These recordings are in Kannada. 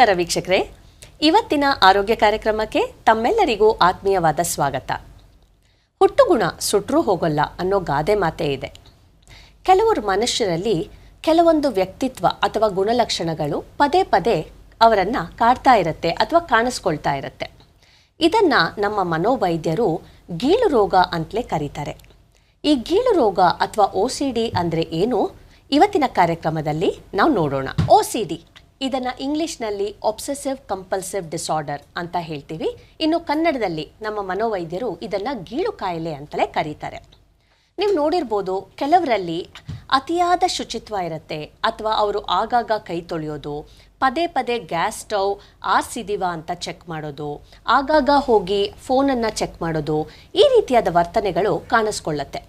ನಮಸ್ಕಾರ ವೀಕ್ಷಕರೇ. ಇವತ್ತಿನ ಆರೋಗ್ಯ ಕಾರ್ಯಕ್ರಮಕ್ಕೆ ತಮ್ಮೆಲ್ಲರಿಗೂ ಆತ್ಮೀಯವಾದ ಸ್ವಾಗತ. ಹುಟ್ಟುಗುಣ ಸುಟ್ಟರೂ ಹೋಗಲ್ಲ ಅನ್ನೋ ಗಾದೆ ಮಾತೇ ಇದೆ. ಕೆಲವರು ಮನುಷ್ಯರಲ್ಲಿ ಕೆಲವೊಂದು ವ್ಯಕ್ತಿತ್ವ ಅಥವಾ ಗುಣಲಕ್ಷಣಗಳು ಪದೇ ಪದೇ ಅವರನ್ನು ಕಾಡ್ತಾ ಇರುತ್ತೆ ಅಥವಾ ಕಾಣಿಸ್ಕೊಳ್ತಾ ಇರುತ್ತೆ. ಇದನ್ನ ನಮ್ಮ ಮನೋವೈದ್ಯರು ಗೀಳು ರೋಗ ಅಂತಲೇ ಕರೀತಾರೆ. ಈ ಗೀಳು ರೋಗ ಅಥವಾ ಒ ಸಿ ಏನು? ಇವತ್ತಿನ ಕಾರ್ಯಕ್ರಮದಲ್ಲಿ ನಾವು ನೋಡೋಣ. O C D. ಇದನ್ನು ಇಂಗ್ಲಿಷ್ನಲ್ಲಿ ಒಬ್ಸೆಸಿವ್ ಕಂಪಲ್ಸಿವ್ ಡಿಸಾರ್ಡರ್ ಅಂತ ಹೇಳ್ತೀವಿ. ಇನ್ನು ಕನ್ನಡದಲ್ಲಿ ನಮ್ಮ ಮನೋವೈದ್ಯರು ಇದನ್ನು ಗೀಳು ಕಾಯಿಲೆ ಅಂತಲೇ ಕರೀತಾರೆ. ನೀವು ನೋಡಿರ್ಬೋದು ಕೆಲವರಲ್ಲಿ ಅತಿಯಾದ ಶುಚಿತ್ವ ಇರುತ್ತೆ ಅಥವಾ ಅವರು ಆಗಾಗ ಕೈ ತೊಳೆಯೋದು, ಪದೇ ಪದೇ ಗ್ಯಾಸ್ ಸ್ಟವ್, ಆರಿಸಿದೀವ ಅಂತ ಚೆಕ್ ಮಾಡೋದು, ಆಗಾಗ ಹೋಗಿ ಫೋನನ್ನು ಚೆಕ್ ಮಾಡೋದು, ಈ ರೀತಿಯಾದ ವರ್ತನೆಗಳು ಕಾಣಿಸ್ಕೊಳ್ಳುತ್ತೆ.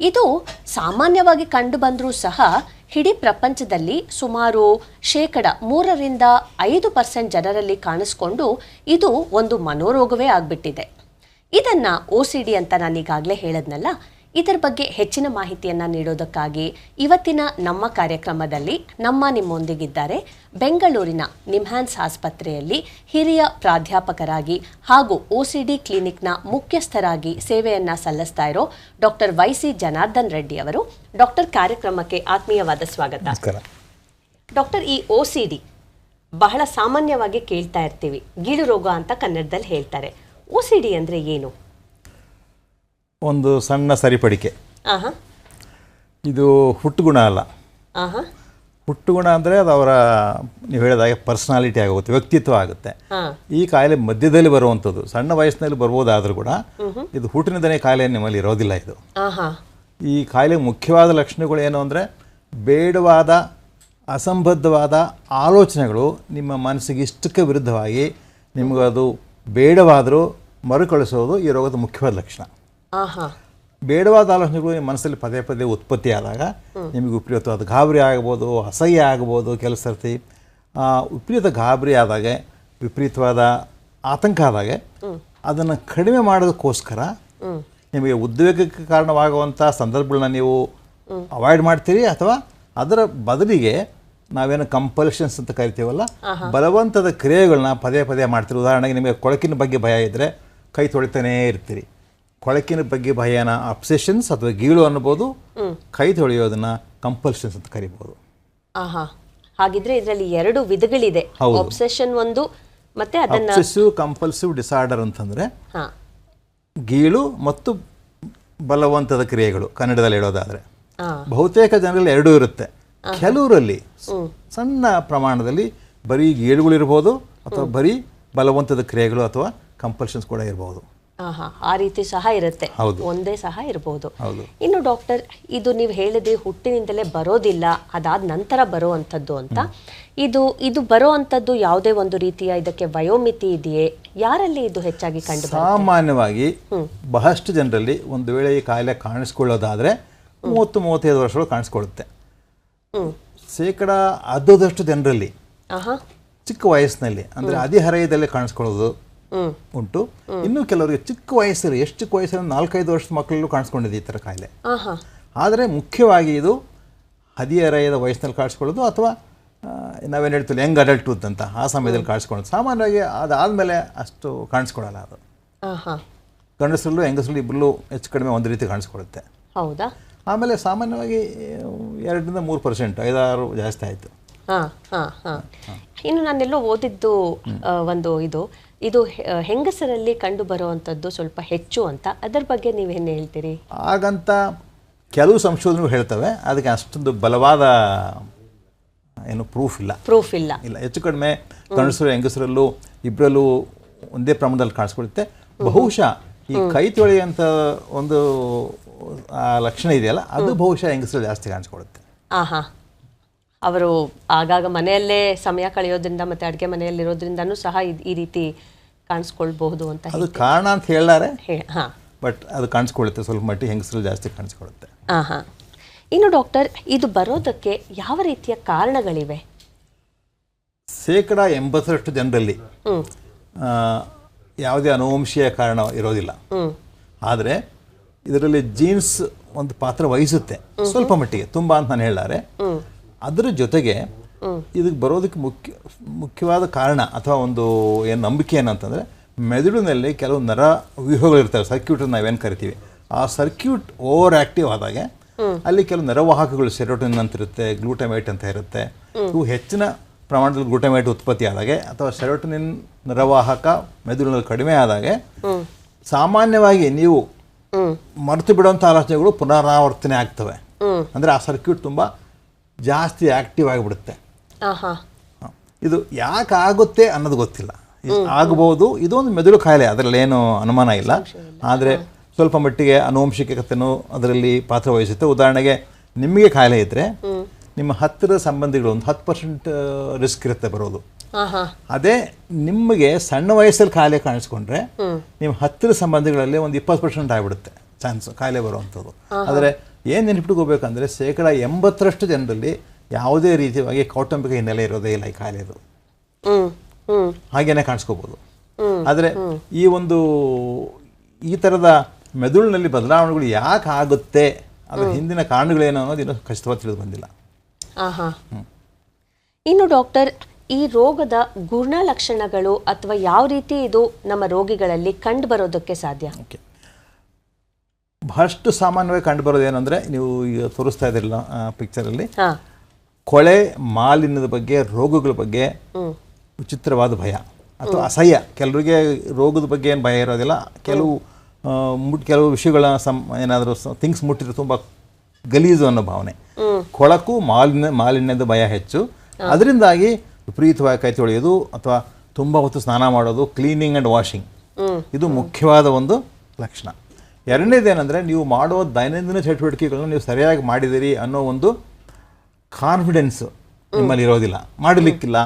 ಇದು ಸಾಮಾನ್ಯವಾಗಿ ಕಂಡುಬಂದರೂ ಸಹ ಇಡೀ ಪ್ರಪಂಚದಲ್ಲಿ ಸುಮಾರು ಶೇಕಡ ಮೂರರಿಂದ ಐದು ಪರ್ಸೆಂಟ್ ಜನರಲ್ಲಿ ಕಾಣಿಸ್ಕೊಂಡು ಇದು ಒಂದು ಮನೋರೋಗವೇ ಆಗಿಬಿಟ್ಟಿದೆ. ಇದನ್ನ ಒ ಸಿ ಡಿ ಅಂತ ನಾನು ಈಗಾಗಲೇ ಹೇಳದ್ನಲ್ಲ ಇದರ ಬಗ್ಗೆ ಹೆಚ್ಚಿನ ಮಾಹಿತಿಯನ್ನು ನೀಡೋದಕ್ಕಾಗಿ ಇವತ್ತಿನ ನಮ್ಮ ಕಾರ್ಯಕ್ರಮದಲ್ಲಿ ನಮ್ಮ ನಿಮ್ಮೊಂದಿಗಿದ್ದಾರೆ ಬೆಂಗಳೂರಿನ ನಿಮ್ಹಾನ್ಸ್ ಆಸ್ಪತ್ರೆಯಲ್ಲಿ ಹಿರಿಯ ಪ್ರಾಧ್ಯಾಪಕರಾಗಿ ಹಾಗೂ ಒ ಸಿ ಡಿ ಕ್ಲಿನಿಕ್ನ ಮುಖ್ಯಸ್ಥರಾಗಿ ಸೇವೆಯನ್ನು ಸಲ್ಲಿಸ್ತಾ ಇರೋ doctor Y C Janardhan Reddy ಅವರು. ಡಾಕ್ಟರ್ ಕಾರ್ಯಕ್ರಮಕ್ಕೆ ಆತ್ಮೀಯವಾದ ಸ್ವಾಗತ. ಡಾಕ್ಟರ್ ಈ ಒ ಸಿ ಡಿ ಬಹಳ ಸಾಮಾನ್ಯವಾಗಿ ಕೇಳ್ತಾ ಇರ್ತೀವಿ. ಗೀಳು ರೋಗ ಅಂತ ಕನ್ನಡದಲ್ಲಿ ಹೇಳ್ತಾರೆ. ಒ ಸಿ ಡಿ ಅಂದರೆ ಏನು? ಒಂದು ಸಣ್ಣ ಸರಿಪಡಿಕೆ. ಇದು ಹುಟ್ಟುಗುಣ ಅಲ್ಲ. ಆಹಾ. ಹುಟ್ಟುಗುಣ ಅಂದರೆ ಅದು ಅವರ ನೀವು ಹೇಳಿದಾಗೆ ಪರ್ಸನಾಲಿಟಿ ಆಗುತ್ತೆ ವ್ಯಕ್ತಿತ್ವ ಆಗುತ್ತೆ. ಈ ಕಾಯಿಲೆ ಮಧ್ಯದಲ್ಲಿ ಬರುವಂಥದ್ದು ಸಣ್ಣ ವಯಸ್ಸಿನಲ್ಲಿ ಬರ್ಬೋದಾದರೂ ಕೂಡ ಇದು ಹುಟ್ಟಿನಿಂದನೇ ಕಾಯಿಲೆ ನಿಮ್ಮಲ್ಲಿ ಇರೋದಿಲ್ಲ ಇದು. ಈ ಕಾಯಿಲೆ ಮುಖ್ಯವಾದ ಲಕ್ಷಣಗಳು ಏನು ಅಂದರೆ ಬೇಡವಾದ ಅಸಂಬದ್ಧವಾದ ಆಲೋಚನೆಗಳು ನಿಮ್ಮ ಮನಸ್ಸಿಗೆ ಇಷ್ಟಕ್ಕೆ ವಿರುದ್ಧವಾಗಿ ನಿಮಗದು ಬೇಡವಾದರೂ ಮರುಕಳಿಸೋದು ಈ ರೋಗದ ಮುಖ್ಯವಾದ ಲಕ್ಷಣ. ಬೇಡವಾದ ಆಲೋಚನೆಗಳು ನಿಮ್ಮ ಮನಸ್ಸಲ್ಲಿ ಪದೇ ಪದೇ ಉತ್ಪತ್ತಿ ಆದಾಗ ನಿಮಗೆ ವಿಪರೀತವಾದ ಗಾಬರಿ ಆಗ್ಬೋದು ಅಸಹ್ಯ ಆಗ್ಬೋದು ಕೆಲವು ಸರ್ತಿ ವಿಪರೀತ ಗಾಬರಿ ಆದಾಗ ವಿಪರೀತವಾದ ಆತಂಕ ಆದಾಗ ಅದನ್ನು ಕಡಿಮೆ ಮಾಡೋದಕ್ಕೋಸ್ಕರ ನಿಮಗೆ ಉದ್ವೇಗಕ್ಕೆ ಕಾರಣವಾಗುವಂಥ ಸಂದರ್ಭಗಳನ್ನ ನೀವು ಅವಾಯ್ಡ್ ಮಾಡ್ತೀರಿ ಅಥವಾ ಅದರ ಬದಲಿಗೆ ನಾವೇನು ಕಂಪಲ್ಷನ್ಸ್ ಅಂತ ಕರಿತೀವಲ್ಲ ಬಲವಂತದ ಕ್ರಿಯೆಗಳನ್ನ ಪದೇ ಪದೇ ಮಾಡ್ತೀರಿ. ಉದಾಹರಣೆಗೆ ನಿಮಗೆ ಕೊಳಕಿನ ಬಗ್ಗೆ ಭಯ ಇದ್ದರೆ ಕೈ ತೊಳಿತಾನೇ ಇರ್ತೀರಿ. ಕೊಳಕಿನ ಬಗ್ಗೆ ಭಯನ ಅಪ್ಸೆಷನ್ಸ್ ಅಥವಾ ಗೀಳು ಅನ್ಬೋದು ಕೈ ತೊಳೆಯೋದನ್ನ ಕಂಪಲ್ಷನ್ಸ್ ಅಂತ ಕರಿಬಹುದು ಆಹಾ. ಹಾಗಿದ್ರೆ ಇದರಲ್ಲಿ ಎರಡು ವಿಧಗಳಿದೆ. ಹೌದು. ಒಬ್ಸೆಷನ್ ಒಂದು ಮತ್ತೆ ಅದನ್ನ ಅಬ್ಸೆಸಿವ್ ಕಂಪಲ್ಸಿವ್ ಡಿಸಾರ್ಡರ್ ಅಂತಂದ್ರೆ ಗೀಳು ಮತ್ತು ಬಲವಂತದ ಕ್ರಿಯೆಗಳು ಕನ್ನಡದಲ್ಲಿ ಹೇಳೋದಾದ್ರೆ. ಬಹುತೇಕ ಜನರಲ್ಲಿ ಎರಡೂ ಇರುತ್ತೆ. ಕೆಲವರಲ್ಲಿ ಸಣ್ಣ ಪ್ರಮಾಣದಲ್ಲಿ ಬರೀ ಗೀಳುಗಳಿರ್ಬೋದು ಅಥವಾ ಬರೀ ಬಲವಂತದ ಕ್ರಿಯೆಗಳು ಅಥವಾ ಕಂಪಲ್ಷನ್ಸ್ ಕೂಡ ಇರ್ಬೋದು. ಆಹಾ ಆ ರೀತಿ ಸಹ ಇರುತ್ತೆ. ಒಂದೇ ಸಹ ಇರಬಹುದು ಹೌದು. ಇನ್ನು ಡಾಕ್ಟರ್ ಇದು ನೀವು ಹೇಳಿದ್ರಿ ಹುಟ್ಟಿನಿಂದಲೇ ಬರೋದಿಲ್ಲ ಅದಾದ ನಂತರ ಬರುವಂಥದ್ದು ಅಂತ. ಇದು ಇದು ಬರುವಂತದ್ದು ಯಾವುದೇ ಒಂದು ರೀತಿಯ ಇದಕ್ಕೆ ವಯೋಮಿತಿ ಇದೆಯೇ? ಯಾರಲ್ಲಿ ಇದು ಹೆಚ್ಚಾಗಿ ಕಂಡು? ಸಾಮಾನ್ಯವಾಗಿ ಬಹಳಷ್ಟು ಜನರಲ್ಲಿ ಒಂದು ವೇಳೆ ಈ ಕಾಯಿಲೆ ಕಾಣಿಸ್ಕೊಳ್ಳೋದಾದ್ರೆ ಮೂವತ್ತು ಮೂವತ್ತೈದು ವರ್ಷಗಳು ಕಾಣಿಸ್ಕೊಳ್ಳುತ್ತೆ. ಶೇಕಡ ಅರ್ಧದಷ್ಟು ಜನರಲ್ಲಿ ಆಹಾ. ಚಿಕ್ಕ ವಯಸ್ಸಿನಲ್ಲಿ ಅಂದರೆ ಅಧಿಹರಯದಲ್ಲಿ ಕಾಣಿಸ್ಕೊಳ್ಳೋದು ಉಂಟು. ಇನ್ನು ಕೆಲವರಿಗೆ ಚಿಕ್ಕ ವಯಸ್ಸಲ್ಲಿ ಎಷ್ಟು ಚಿಕ್ಕ ವಯಸ್ಸಲ್ಲಿ ನಾಲ್ಕೈದು ವರ್ಷದ ಮಕ್ಕಳಲ್ಲೂ ಕಾಣಿಸ್ಕೊಂಡಿದೆ ಈ ಥರ ಕಾಯಿಲೆ. ಆದರೆ ಮುಖ್ಯವಾಗಿ ಇದು ಹದಿಹರೆಯದ ವಯಸ್ಸಿನಲ್ಲಿ ಕಾಣಿಸ್ಕೊಳ್ಳೋದು ಅಥವಾ ನಾವೇನು ಹೇಳ್ತೀವಿ ಯಂಗ್ ಅಡಲ್ಟ್ಹುಡ್ ಅಂತ ಆ ಸಮಯದಲ್ಲಿ ಕಾಣಿಸ್ಕೊಳ್ಳೋದು. ಸಾಮಾನ್ಯವಾಗಿ ಅದಾದಮೇಲೆ ಅಷ್ಟು ಕಾಣಿಸ್ಕೊಳ್ಳಲ್ಲ ಅದು. ಗಂಡಸರಲ್ಲೂ ಹೆಂಗಸರಲ್ಲೂ ಇಬ್ಬರಲ್ಲೂ ಹೆಚ್ಚು ಕಡಿಮೆ ಒಂದು ರೀತಿ ಕಾಣಿಸ್ಕೊಳ್ಳುತ್ತೆ. ಹೌದಾ? ಆಮೇಲೆ ಸಾಮಾನ್ಯವಾಗಿ ಎರಡರಿಂದ ಮೂರು ಪರ್ಸೆಂಟ್ ಐದಾರು ಜಾಸ್ತಿ ಆಯಿತು. ಹಾಂ ಹಾಂ ಹಾಂ. ಇನ್ನು ನಾನೆಲ್ಲೋ ಓದಿದ್ದು ಒಂದು ಇದು ಇದು ಹೆಂಗಸರಲ್ಲಿ ಕಂಡು ಬರುವಂಥದ್ದು ಸ್ವಲ್ಪ ಹೆಚ್ಚು ಅಂತ ಅದರ ಬಗ್ಗೆ ನೀವೇನು ಹೇಳ್ತೀರಿ? ಹಾಗಂತ ಕೆಲವು ಸಂಶೋಧನೆಗಳು ಹೇಳ್ತವೆ ಅದಕ್ಕೆ ಅಷ್ಟೊಂದು ಬಲವಾದ ಏನು ಪ್ರೂಫ್ ಇಲ್ಲ. ಪ್ರೂಫ್ ಇಲ್ಲ. ಇಲ್ಲ ಹೆಚ್ಚು ಕಡಿಮೆ ಗಂಡಸರು ಹೆಂಗಸರಲ್ಲೂ ಇಬ್ಬರಲ್ಲೂ ಒಂದೇ ಪ್ರಮಾಣದಲ್ಲಿ ಕಾಣಿಸ್ಕೊಳುತ್ತೆ ಬಹುಶಃ ಈ ಕೈ ತೊಳೆಯುವಂಥ ಒಂದು ಆ ಲಕ್ಷಣ ಇದೆಯಲ್ಲ ಅದು ಬಹುಶಃ ಹೆಂಗಸರು ಜಾಸ್ತಿ ಕಾಣಿಸ್ಕೊಡುತ್ತೆ. ಆಹಾ. ಅವರು ಆಗಾಗ ಮನೆಯಲ್ಲೇ ಸಮಯ ಕಳೆಯೋದ್ರಿಂದ ಮತ್ತೆ ಅಡುಗೆ ಮನೆಯಲ್ಲಿರೋದ್ರಿಂದನೂ ಸಹ ಈ ರೀತಿ ಕಾಣಿಸ್ಕೊಳ್ಬಹುದು ಅಂತ ಅದು ಕಾರಣ ಅಂತ ಹೇಳಾರೆ ಹೇಳಿ ಹಾ. ಬಟ್ ಅದು ಕಾಣಿಸ್ಕೊಳ್ಳುತ್ತೆ ಸ್ವಲ್ಪ ಮಟ್ಟಿಗೆ ಹೆಂಗಸರು ಜಾಸ್ತಿ ಕಾಣಿಸ್ಕೊಳ್ಳುತ್ತೆ. ಆಹಾ ಇನ್ನು ಡಾಕ್ಟರ್ ಇದು ಬರೋದಕ್ಕೆ ಯಾವ ರೀತಿಯ ಕಾರಣಗಳಿವೆ? ಶೇಕಡ ಎಂಬತ್ತರಷ್ಟು ಜನರಲ್ಲಿ ಯಾವುದೇ ಅನುವಂಶೀಯ ಕಾರಣ ಇರೋದಿಲ್ಲ. ಆದರೆ ಇದರಲ್ಲಿ ಜೀನ್ಸ್ ಒಂದು ಪಾತ್ರ ವಹಿಸುತ್ತೆ. ಸ್ವಲ್ಪ ಮಟ್ಟಿಗೆ ತುಂಬ ಅಂತ ನಾನು ಹೇಳಾರೆ ಅದರ ಜೊತೆಗೆ ಇದಕ್ಕೆ ಬರೋದಕ್ಕೆ ಮುಖ್ಯ ಮುಖ್ಯವಾದ ಕಾರಣ ಅಥವಾ ಒಂದು ಏನು ನಂಬಿಕೆ ಏನಂತಂದರೆ ಮೆದುಳಿನಲ್ಲಿ ಕೆಲವು ನರ ವ್ಯೂಹಗಳಿರ್ತವೆ ಸರ್ಕ್ಯೂಟ್ ನಾವೇನು ಕರಿತೀವಿ. ಆ ಸರ್ಕ್ಯೂಟ್ ಓವರ್ ಆಕ್ಟಿವ್ ಆದಾಗ ಅಲ್ಲಿ ಕೆಲವು ನರವಾಹಕಗಳು ಸೆರೋಟಿನ್ ಅಂತ ಇರುತ್ತೆ ಗ್ಲೂಟಮೇಟ್ ಅಂತ ಇರುತ್ತೆ. ಇವು ಹೆಚ್ಚಿನ ಪ್ರಮಾಣದಲ್ಲಿ ಗ್ಲೂಟಮೇಟ್ ಉತ್ಪತ್ತಿ ಆದಾಗೆ ಅಥವಾ ಸೆರೋಟನಿನ್ ನರವಾಹಕ ಮೆದುಳಿನಲ್ಲಿ ಕಡಿಮೆ ಆದಾಗೆ ಸಾಮಾನ್ಯವಾಗಿ ನೀವು ಮರೆತು ಬಿಡುವಂಥ ಆಲೋಚನೆಗಳು ಪುನರಾವರ್ತನೆ ಆಗ್ತವೆ. ಅಂದರೆ ಆ ಸರ್ಕ್ಯೂಟ್ ತುಂಬ ಜಾಸ್ತಿ ಆಕ್ಟಿವ್ ಆಗಿಬಿಡುತ್ತೆ. ಇದು ಯಾಕೆ ಆಗುತ್ತೆ ಅನ್ನೋದು ಗೊತ್ತಿಲ್ಲ. ಆಗಬಹುದು ಇದೊಂದು ಮೆದುಳು ಕಾಯಿಲೆ ಅದರಲ್ಲಿ ಏನು ಅನುಮಾನ ಇಲ್ಲ. ಆದರೆ ಸ್ವಲ್ಪ ಮಟ್ಟಿಗೆ ಅನುವಂಶಿಕತೆನೂ ಅದರಲ್ಲಿ ಪಾತ್ರ ವಹಿಸುತ್ತೆ. ಉದಾಹರಣೆಗೆ ನಿಮಗೆ ಕಾಯಿಲೆ ಇದ್ದರೆ ನಿಮ್ಮ ಹತ್ತಿರದ ಸಂಬಂಧಿಗಳು ಒಂದು ಹತ್ತು ಪರ್ಸೆಂಟ್ ರಿಸ್ಕ್ ಇರುತ್ತೆ ಬರೋದು. ಅದೇ ನಿಮಗೆ ಸಣ್ಣ ವಯಸ್ಸಲ್ಲಿ ಕಾಯಿಲೆ ಕಾಣಿಸ್ಕೊಂಡ್ರೆ ನಿಮ್ಮ ಹತ್ತಿರ ಸಂಬಂಧಿಗಳಲ್ಲಿ ಒಂದು ಇಪ್ಪತ್ತು ಪರ್ಸೆಂಟ್ ಆಗಿಬಿಡುತ್ತೆ. ಚಾನ್ಸ್ ಕಾಯಿಲೆ ಬರುವಂಥದ್ದು. ಆದರೆ ಏನು ನೆನಪಿಟ್ಕೋಬೇಕಂದ್ರೆ ಶೇಕಡ ಎಂಬತ್ತರಷ್ಟು ಜನರಲ್ಲಿ ಯಾವುದೇ ರೀತಿಯಾಗಿ ಕೌಟುಂಬಿಕ ಹಿನ್ನೆಲೆ ಇರೋದೇ ಇಲ್ಲ ಈ ಕಾಯಿಲೆದು ಹಾಗೇನೆ ಕಾಣಿಸ್ಕೋಬೋದು. ಆದರೆ ಈ ಒಂದು ಈ ಥರದ ಮೆದುಳಿನಲ್ಲಿ ಬದಲಾವಣೆಗಳು ಯಾಕೆ ಆಗುತ್ತೆ? ಅದರ ಹಿಂದಿನ ಕಾರಣಗಳೇನು ಅನ್ನೋದು ಇನ್ನೂ ಖಚಿತವಾಗಿ ತಿಳಿದು ಬಂದಿಲ್ಲ. ಆಹಾ. ಇನ್ನು ಡಾಕ್ಟರ್ ಈ ರೋಗದ ಗುಣಲಕ್ಷಣಗಳು ಅಥವಾ ಯಾವ ರೀತಿ ಇದು ನಮ್ಮ ರೋಗಿಗಳಲ್ಲಿ ಕಂಡು ಬರೋದಕ್ಕೆ ಸಾಧ್ಯ? ಬಹಳಷ್ಟು ಸಾಮಾನ್ಯವಾಗಿ ಕಂಡುಬರೋದು ಏನಂದರೆ ನೀವು ಈಗ ತೋರಿಸ್ತಾ ಇದ್ದಿರಲ್ಲ ಪಿಕ್ಚರಲ್ಲಿ ಕೊಳೆ ಮಾಲಿನ್ಯದ ಬಗ್ಗೆ ರೋಗಗಳ ಬಗ್ಗೆ ವಿಚಿತ್ರವಾದ ಭಯ ಅಥವಾ ಅಸಹ್ಯ. ಕೆಲವರಿಗೆ ರೋಗದ ಬಗ್ಗೆ ಏನು ಭಯ ಇರೋದಿಲ್ಲ. ಕೆಲವು ಮುಟ್ ಕೆಲವು ವಿಷಯಗಳ ಸಮ್ ಏನಾದರೂ ಥಿಂಗ್ಸ್ ಮುಟ್ಟಿದ್ರೆ ತುಂಬ ಗಲೀಜು ಅನ್ನೋ ಭಾವನೆ. ಕೊಳಕು ಮಾಲಿನ್ಯ ಮಾಲಿನ್ಯದ ಭಯ ಹೆಚ್ಚು. ಅದರಿಂದಾಗಿ ವಿಪರೀತವಾಗಿ ಕೈ ತೊಳೆಯೋದು ಅಥವಾ ತುಂಬ ಹೊತ್ತು ಸ್ನಾನ ಮಾಡೋದು ಕ್ಲೀನಿಂಗ್ ಆ್ಯಂಡ್ ವಾಷಿಂಗ್ ಇದು ಮುಖ್ಯವಾದ ಒಂದು ಲಕ್ಷಣ. ಎರಡನೇದೇನೆಂದರೆ ನೀವು ಮಾಡೋ ದೈನಂದಿನ ಚಟುವಟಿಕೆಗಳನ್ನ ನೀವು ಸರಿಯಾಗಿ ಮಾಡಿದಿರಿ ಅನ್ನೋ ಒಂದು ಕಾನ್ಫಿಡೆನ್ಸ್ ನಿಮ್ಮಲ್ಲಿ ಇರೋದಿಲ್ಲ. ಮಾಡಲಿಕ್ಕಿಲ್ಲ.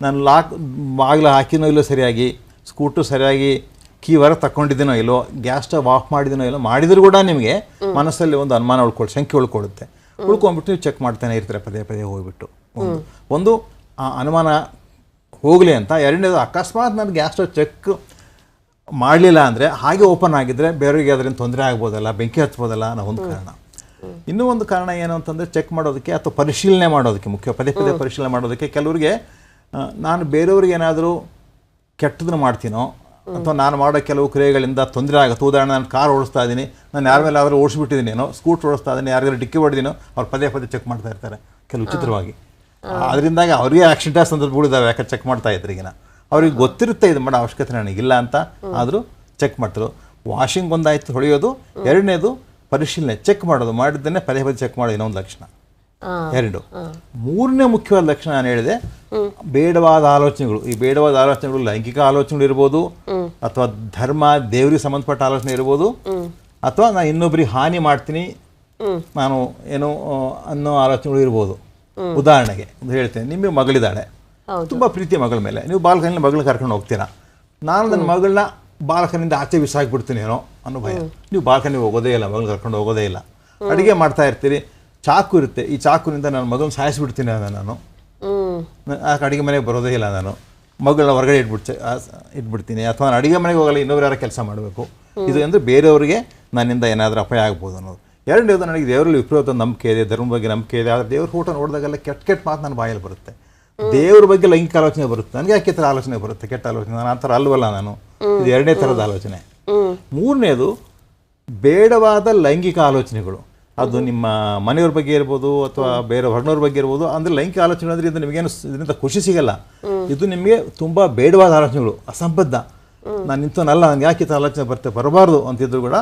ನಾನು ಲಾಕ್ ಬಾಗಿಲು ಹಾಕಿನೋ ಇಲ್ಲೋ ಸರಿಯಾಗಿ ಸ್ಕೂಟು ಸರಿಯಾಗಿ ಕೀ ವರ ತಗೊಂಡಿದ್ದೀನೋ ಇಲ್ಲೋ ಗ್ಯಾಸ್ ಸ್ಟವ್ ಆಫ್ ಮಾಡಿದ್ದೀನೋ ಇಲ್ಲೋ ಮಾಡಿದರೂ ಕೂಡ ನಿಮಗೆ ಮನಸ್ಸಲ್ಲಿ ಒಂದು ಅನುಮಾನ ಉಳ್ಕೊಳ್ಳಿ ಶಂಕೆ ಉಳ್ಕೊಳ್ಳುತ್ತೆ ಉಳ್ಕೊಂಡ್ಬಿಟ್ಟು ನೀವು ಚೆಕ್ ಮಾಡ್ತಾನೆ ಇರ್ತಾರೆ ಪದೇ ಪದೇ ಹೋಗ್ಬಿಟ್ಟು. ಒಂದು ಒಂದು ಆ ಅನುಮಾನ ಹೋಗಲಿ ಅಂತ. ಎರಡನೇದು ಅಕಸ್ಮಾತ್ ನಾನು ಗ್ಯಾಸ್ ಸ್ಟವ್ ಚೆಕ್ ಮಾಡಲಿಲ್ಲ ಅಂದರೆ ಹಾಗೆ ಓಪನ್ ಆಗಿದ್ದರೆ ಬೇರೆಯವರಿಗೆ ಅದರಿಂದ ತೊಂದರೆ ಆಗ್ಬೋದಲ್ಲ ಬೆಂಕಿ ಹಚ್ಬೋದಲ್ಲ ಅನ್ನೋ ಒಂದು ಕಾರಣ. ಇನ್ನೂ ಒಂದು ಕಾರಣ ಏನು ಅಂತಂದರೆ ಚೆಕ್ ಮಾಡೋದಕ್ಕೆ ಅಥವಾ ಪರಿಶೀಲನೆ ಮಾಡೋದಕ್ಕೆ ಮುಖ್ಯ ಪದೇ ಪದೇ ಪರಿಶೀಲನೆ ಮಾಡೋದಕ್ಕೆ ಕೆಲವರಿಗೆ ನಾನು ಬೇರೆಯವ್ರಿಗೆ ಏನಾದರೂ ಕೆಟ್ಟದನ್ನು ಮಾಡ್ತೀನೋ ಅಥವಾ ನಾನು ಮಾಡೋ ಕೆಲವು ಕ್ರಿಯೆಗಳಿಂದ ತೊಂದರೆ ಆಗುತ್ತೆ. ಉದಾಹರಣೆ ನಾನು ಕಾರ್ ಓಡಿಸ್ತಾ ಇದ್ದೀನಿ ನಾನು ಯಾರ ಮೇಲೆ ಆದರೂ ಓಡಿಸ್ಬಿಟ್ಟಿದ್ದೀನೇನೋ ಸ್ಕೂಟ್ ಓಡಿಸ್ತಾ ಇದ್ದೀನಿ ಯಾರಿಗಾದ್ರು ಡಿಕ್ಕಿ ಹೊಡೆದಿನೋ ಅವ್ರು ಪದೇ ಪದೇ ಚೆಕ್ ಮಾಡ್ತಾ ಇರ್ತಾರೆ ಕೆಲವು ಚಿತ್ರವಾಗಿ ಅದರಿಂದಾಗಿ ಅವರಿಗೆ ಆಕ್ಸಿಡೆಂಟ್ ಸಂದರ್ಭಗಳಿದ್ದಾವೆ ಯಾಕಂದ್ರೆ ಚೆಕ್ ಮಾಡ್ತಾ ಇದ್ರಿಗಿನ ಅವ್ರಿಗೆ ಗೊತ್ತಿರುತ್ತೆ ಇದು ಮಾಡೋ ಅವಶ್ಯಕತೆ ನನಗಿಲ್ಲ ಅಂತ. ಆದರೂ ಚೆಕ್ ಮಾಡ್ತಾರೆ. ವಾಷಿಂಗ್ ಒಂದಾಯ್ತು ಹೊಳೆಯೋದು ಎರಡನೇದು ಪರಿಶೀಲನೆ ಚೆಕ್ ಮಾಡೋದು. ಮಾಡಿದ್ದನ್ನೇ ಪದೇ ಪದೇ ಚೆಕ್ ಮಾಡೋದು ಇನ್ನೊಂದು ಲಕ್ಷಣ. ಎರಡು. ಮೂರನೇ ಮುಖ್ಯವಾದ ಲಕ್ಷಣ ನಾನು ಹೇಳಿದೆ ಬೇಡವಾದ ಆಲೋಚನೆಗಳು. ಈ ಬೇಡವಾದ ಆಲೋಚನೆಗಳು ಲೈಂಗಿಕ ಆಲೋಚನೆಗಳು ಇರ್ಬೋದು ಅಥವಾ ಧರ್ಮ ದೇವರಿಗೆ ಸಂಬಂಧಪಟ್ಟ ಆಲೋಚನೆ ಇರ್ಬೋದು ಅಥವಾ ನಾನು ಇನ್ನೊಬ್ಬರಿಗೆ ಹಾನಿ ಮಾಡ್ತೀನಿ ನಾನು ಏನೋ ಅನ್ನೋ ಆಲೋಚನೆಗಳು ಇರ್ಬೋದು. ಉದಾಹರಣೆಗೆ ಹೇಳ್ತೇನೆ ನಿಮಗೆ ಮಗಳಿದ್ದಾಳೆ. ತುಂಬ ಪ್ರೀತಿ ಮಗಳ ಮೇಲೆ. ನೀವು ಬಾಲ್ಕನಿಯಲ್ಲಿ ಮಗಳನ್ನ ಕರ್ಕೊಂಡು ಹೋಗ್ತೀರಾ? ನಾನು ನನ್ನ ಮಗಳನ್ನ ಬಾಲಕನಿಂದ ಆಚೆ ಬಿಸಾಕ್ಬಿಡ್ತೀನಿ ಏನೋ ಅನ್ನೋ ಭಯ. ನೀವು ಬಾಲಕನಿಗೆ ಹೋಗೋದೇ ಇಲ್ಲ ಮಗಳನ್ನ ಕರ್ಕೊಂಡು ಹೋಗೋದೇ ಇಲ್ಲ. ಅಡುಗೆ ಮಾಡ್ತಾ ಇರ್ತೀರಿ ಚಾಕು ಇರುತ್ತೆ. ಈ ಚಾಕುನಿಂದ ನನ್ನ ಮಗನ ಸಾಯಿಸ್ಬಿಡ್ತೀನಿ ನಾನು ಆ ಅಡುಗೆ ಮನೆಗೆ ಬರೋದೇ ಇಲ್ಲ ನಾನು. ಮಗಳನ್ನ ಹೊರಗಡೆ ಇಟ್ಬಿಡ್ಚ ಇಟ್ಬಿಡ್ತೀನಿ. ಅಥವಾ ನಾನು ಅಡುಗೆ ಮನೆಗೆ ಹೋಗಲ್ಲ ಇನ್ನೊಬ್ರು ಯಾರೋ ಕೆಲಸ ಮಾಡಬೇಕು. ಇದು ಅಂದರೆ ಬೇರೆಯವರಿಗೆ ನನ್ನಿಂದ ಏನಾದರೂ ಅಪಾಯ ಆಗ್ಬೋದು ಅನ್ನೋದು. ಎರಡನೇದು ನನಗೆ ದೇವರಲ್ಲಿ ವಿಪರೀತ ನಂಬಿಕೆ ಇದೆ ಧರ್ಮ ಬಗ್ಗೆ ನಂಬಿಕೆ ಇದೆ ಆದರೆ ದೇವ್ರ ಊಟ ನೋಡಿದಾಗೆಲ್ಲ ಕೆಟ್ಟ ಕೆಟ್ಟ ಮಾತು ನನ್ನ ಬಾಯಲ್ಲಿ ಬರುತ್ತೆ. ದೇವ್ರ ಬಗ್ಗೆ ಲೈಂಗಿಕ ಆಲೋಚನೆ ಬರುತ್ತೆ. ನನಗೆ ಯಾಕೆ ಥರ ಆಲೋಚನೆ ಬರುತ್ತೆ? ಕೆಟ್ಟ ಆಲೋಚನೆ. ನಾನು ಆ ಥರ ಅಲ್ವಲ್ಲ ನಾನು. ಇದು ಎರಡನೇ ಥರದ ಆಲೋಚನೆ. ಮೂರನೇದು ಬೇಡವಾದ ಲೈಂಗಿಕ ಆಲೋಚನೆಗಳು. ಅದು ನಿಮ್ಮ ಮನೆಯವ್ರ ಬಗ್ಗೆ ಇರ್ಬೋದು ಅಥವಾ ಬೇರೆ ಹೊರನವ್ರ ಬಗ್ಗೆ ಇರ್ಬೋದು, ಅಂದರೆ ಲೈಂಗಿಕ ಆಲೋಚನೆ ಅಂದರೆ ಇದು ನಿಮಗೇನು ಇದರಿಂದ ಖುಷಿ ಸಿಗಲ್ಲ. ಇದು ನಿಮಗೆ ತುಂಬ ಬೇಡವಾದ ಆಲೋಚನೆಗಳು. ಅಸಂಬದ್ಧ. ನಾನು ನಿಂತವನಲ್ಲ ನನಗೆ ಯಾಕೆ ಥರ ಆಲೋಚನೆ ಬರುತ್ತೆ? ಬರಬಾರ್ದು ಅಂತಿದ್ರು ಕೂಡ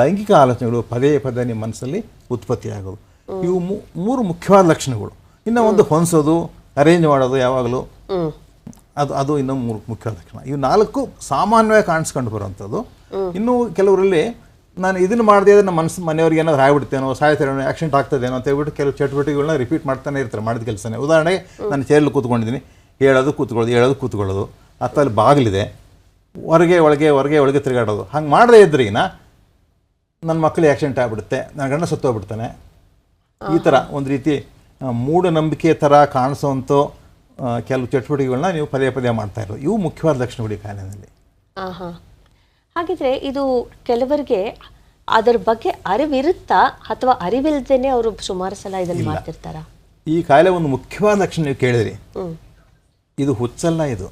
ಲೈಂಗಿಕ ಆಲೋಚನೆಗಳು ಪದೇ ಪದೇ ನಿಮ್ಮ ಮನಸ್ಸಲ್ಲಿ ಉತ್ಪತ್ತಿಯಾಗೋದು. ಇವು ಮೂರು ಮುಖ್ಯವಾದ ಲಕ್ಷಣಗಳು. ಇನ್ನು ಒಂದು ಹೊಂದೋದು ಅರೇಂಜ್ ಮಾಡೋದು ಯಾವಾಗಲೂ. ಅದು ಅದು ಇನ್ನೊಂದು ಮೂರು ಮುಖ್ಯವಾದ ಲಕ್ಷಣ. ಇವು ನಾಲ್ಕು ಸಾಮಾನ್ಯವಾಗಿ ಕಾಣಿಸ್ಕೊಂಡು ಬರುವಂಥದ್ದು. ಇನ್ನೂ ಕೆಲವರಲ್ಲಿ ನಾನು ಇದನ್ನು ಮಾಡದೇ ಇದ್ರೆ ನಮ್ಮ ಮನಸ್ಸು ಮನೆಯವ್ರಿಗೆ ಏನಾದ್ರು ಆಗ್ಬಿಡ್ತೇನೋ ಸಾಯ್ತೇನೋ ಆಕ್ಸಿಡೆಂಟ್ ಆಗ್ತದೇನೋ ಅಂತ ಹೇಳ್ಬಿಟ್ಟು ಕೆಲವು ಚಟುವಟಿಕೆಗಳನ್ನ ರಿಪೀಟ್ ಮಾಡ್ತಾನೆ ಇರ್ತಾರೆ ಮಾಡಿದ ಕೆಲಸನೇ. ಉದಾಹರಣೆಗೆ ನಾನು ಚೇರಲ್ಲಿ ಕೂತ್ಕೊಂಡಿದ್ದೀನಿ. ಹೇಳೋದು ಕೂತ್ಕೊಳ್ಳೋದು ಹೇಳೋದು ಕೂತ್ಕೊಳ್ಳೋದು. ಅತ್ತಲ್ಲಿ ಬಾಗಿಲಿದೆ. ಹೊರಗೆ ಒಳಗೆ ಹೊರಗೆ ಒಳಗೆ ತಿರುಗಾಡೋದು. ಹಂಗೆ ಮಾಡದೇ ಇದ್ರಿಗಿನ ನನ್ನ ಮಕ್ಕಳಿಗೆ ಆಕ್ಸಿಡೆಂಟ್ ಆಗಿಬಿಡುತ್ತೆ. ನನ್ನ ಗಂಡ ಸತ್ತೋಗ್ಬಿಡ್ತಾನೆ. ಈ ಥರ ಒಂದು ರೀತಿ ಮೂಢನಂಬಿಕೆ ಥರ ಕಾಣಿಸುವಂಥ ಕೆಲವು ಚಟುವಟಿಕೆಗಳನ್ನ ನೀವು ಪದೇ ಪದೇ ಮಾಡ್ತಾ ಇರೋದು. ಇವು ಮುಖ್ಯವಾದ ಲಕ್ಷಣಗಳು ಈ ಕಾಯಿಲೆಯಲ್ಲಿ. ಆಹಾ. ಹಾಗಿದ್ರೆ ಇದು ಕೆಲವರಿಗೆ ಅದರ ಬಗ್ಗೆ ಅರಿವಿರುತ್ತಾ ಅಥವಾ ಅರಿವಿಲ್ದೇನೆ ಅವರು ಸುಮಾರು ಸಲ ಇದನ್ನು ಮಾಡ್ತಿರ್ತಾರ? ಈ ಕಾಯಿಲೆ ಒಂದು ಮುಖ್ಯವಾದ ಲಕ್ಷಣ ನೀವು ಕೇಳಿದ್ರಿ. ಇದು ಹುಚ್ಚಲ್ಲ ಇದು.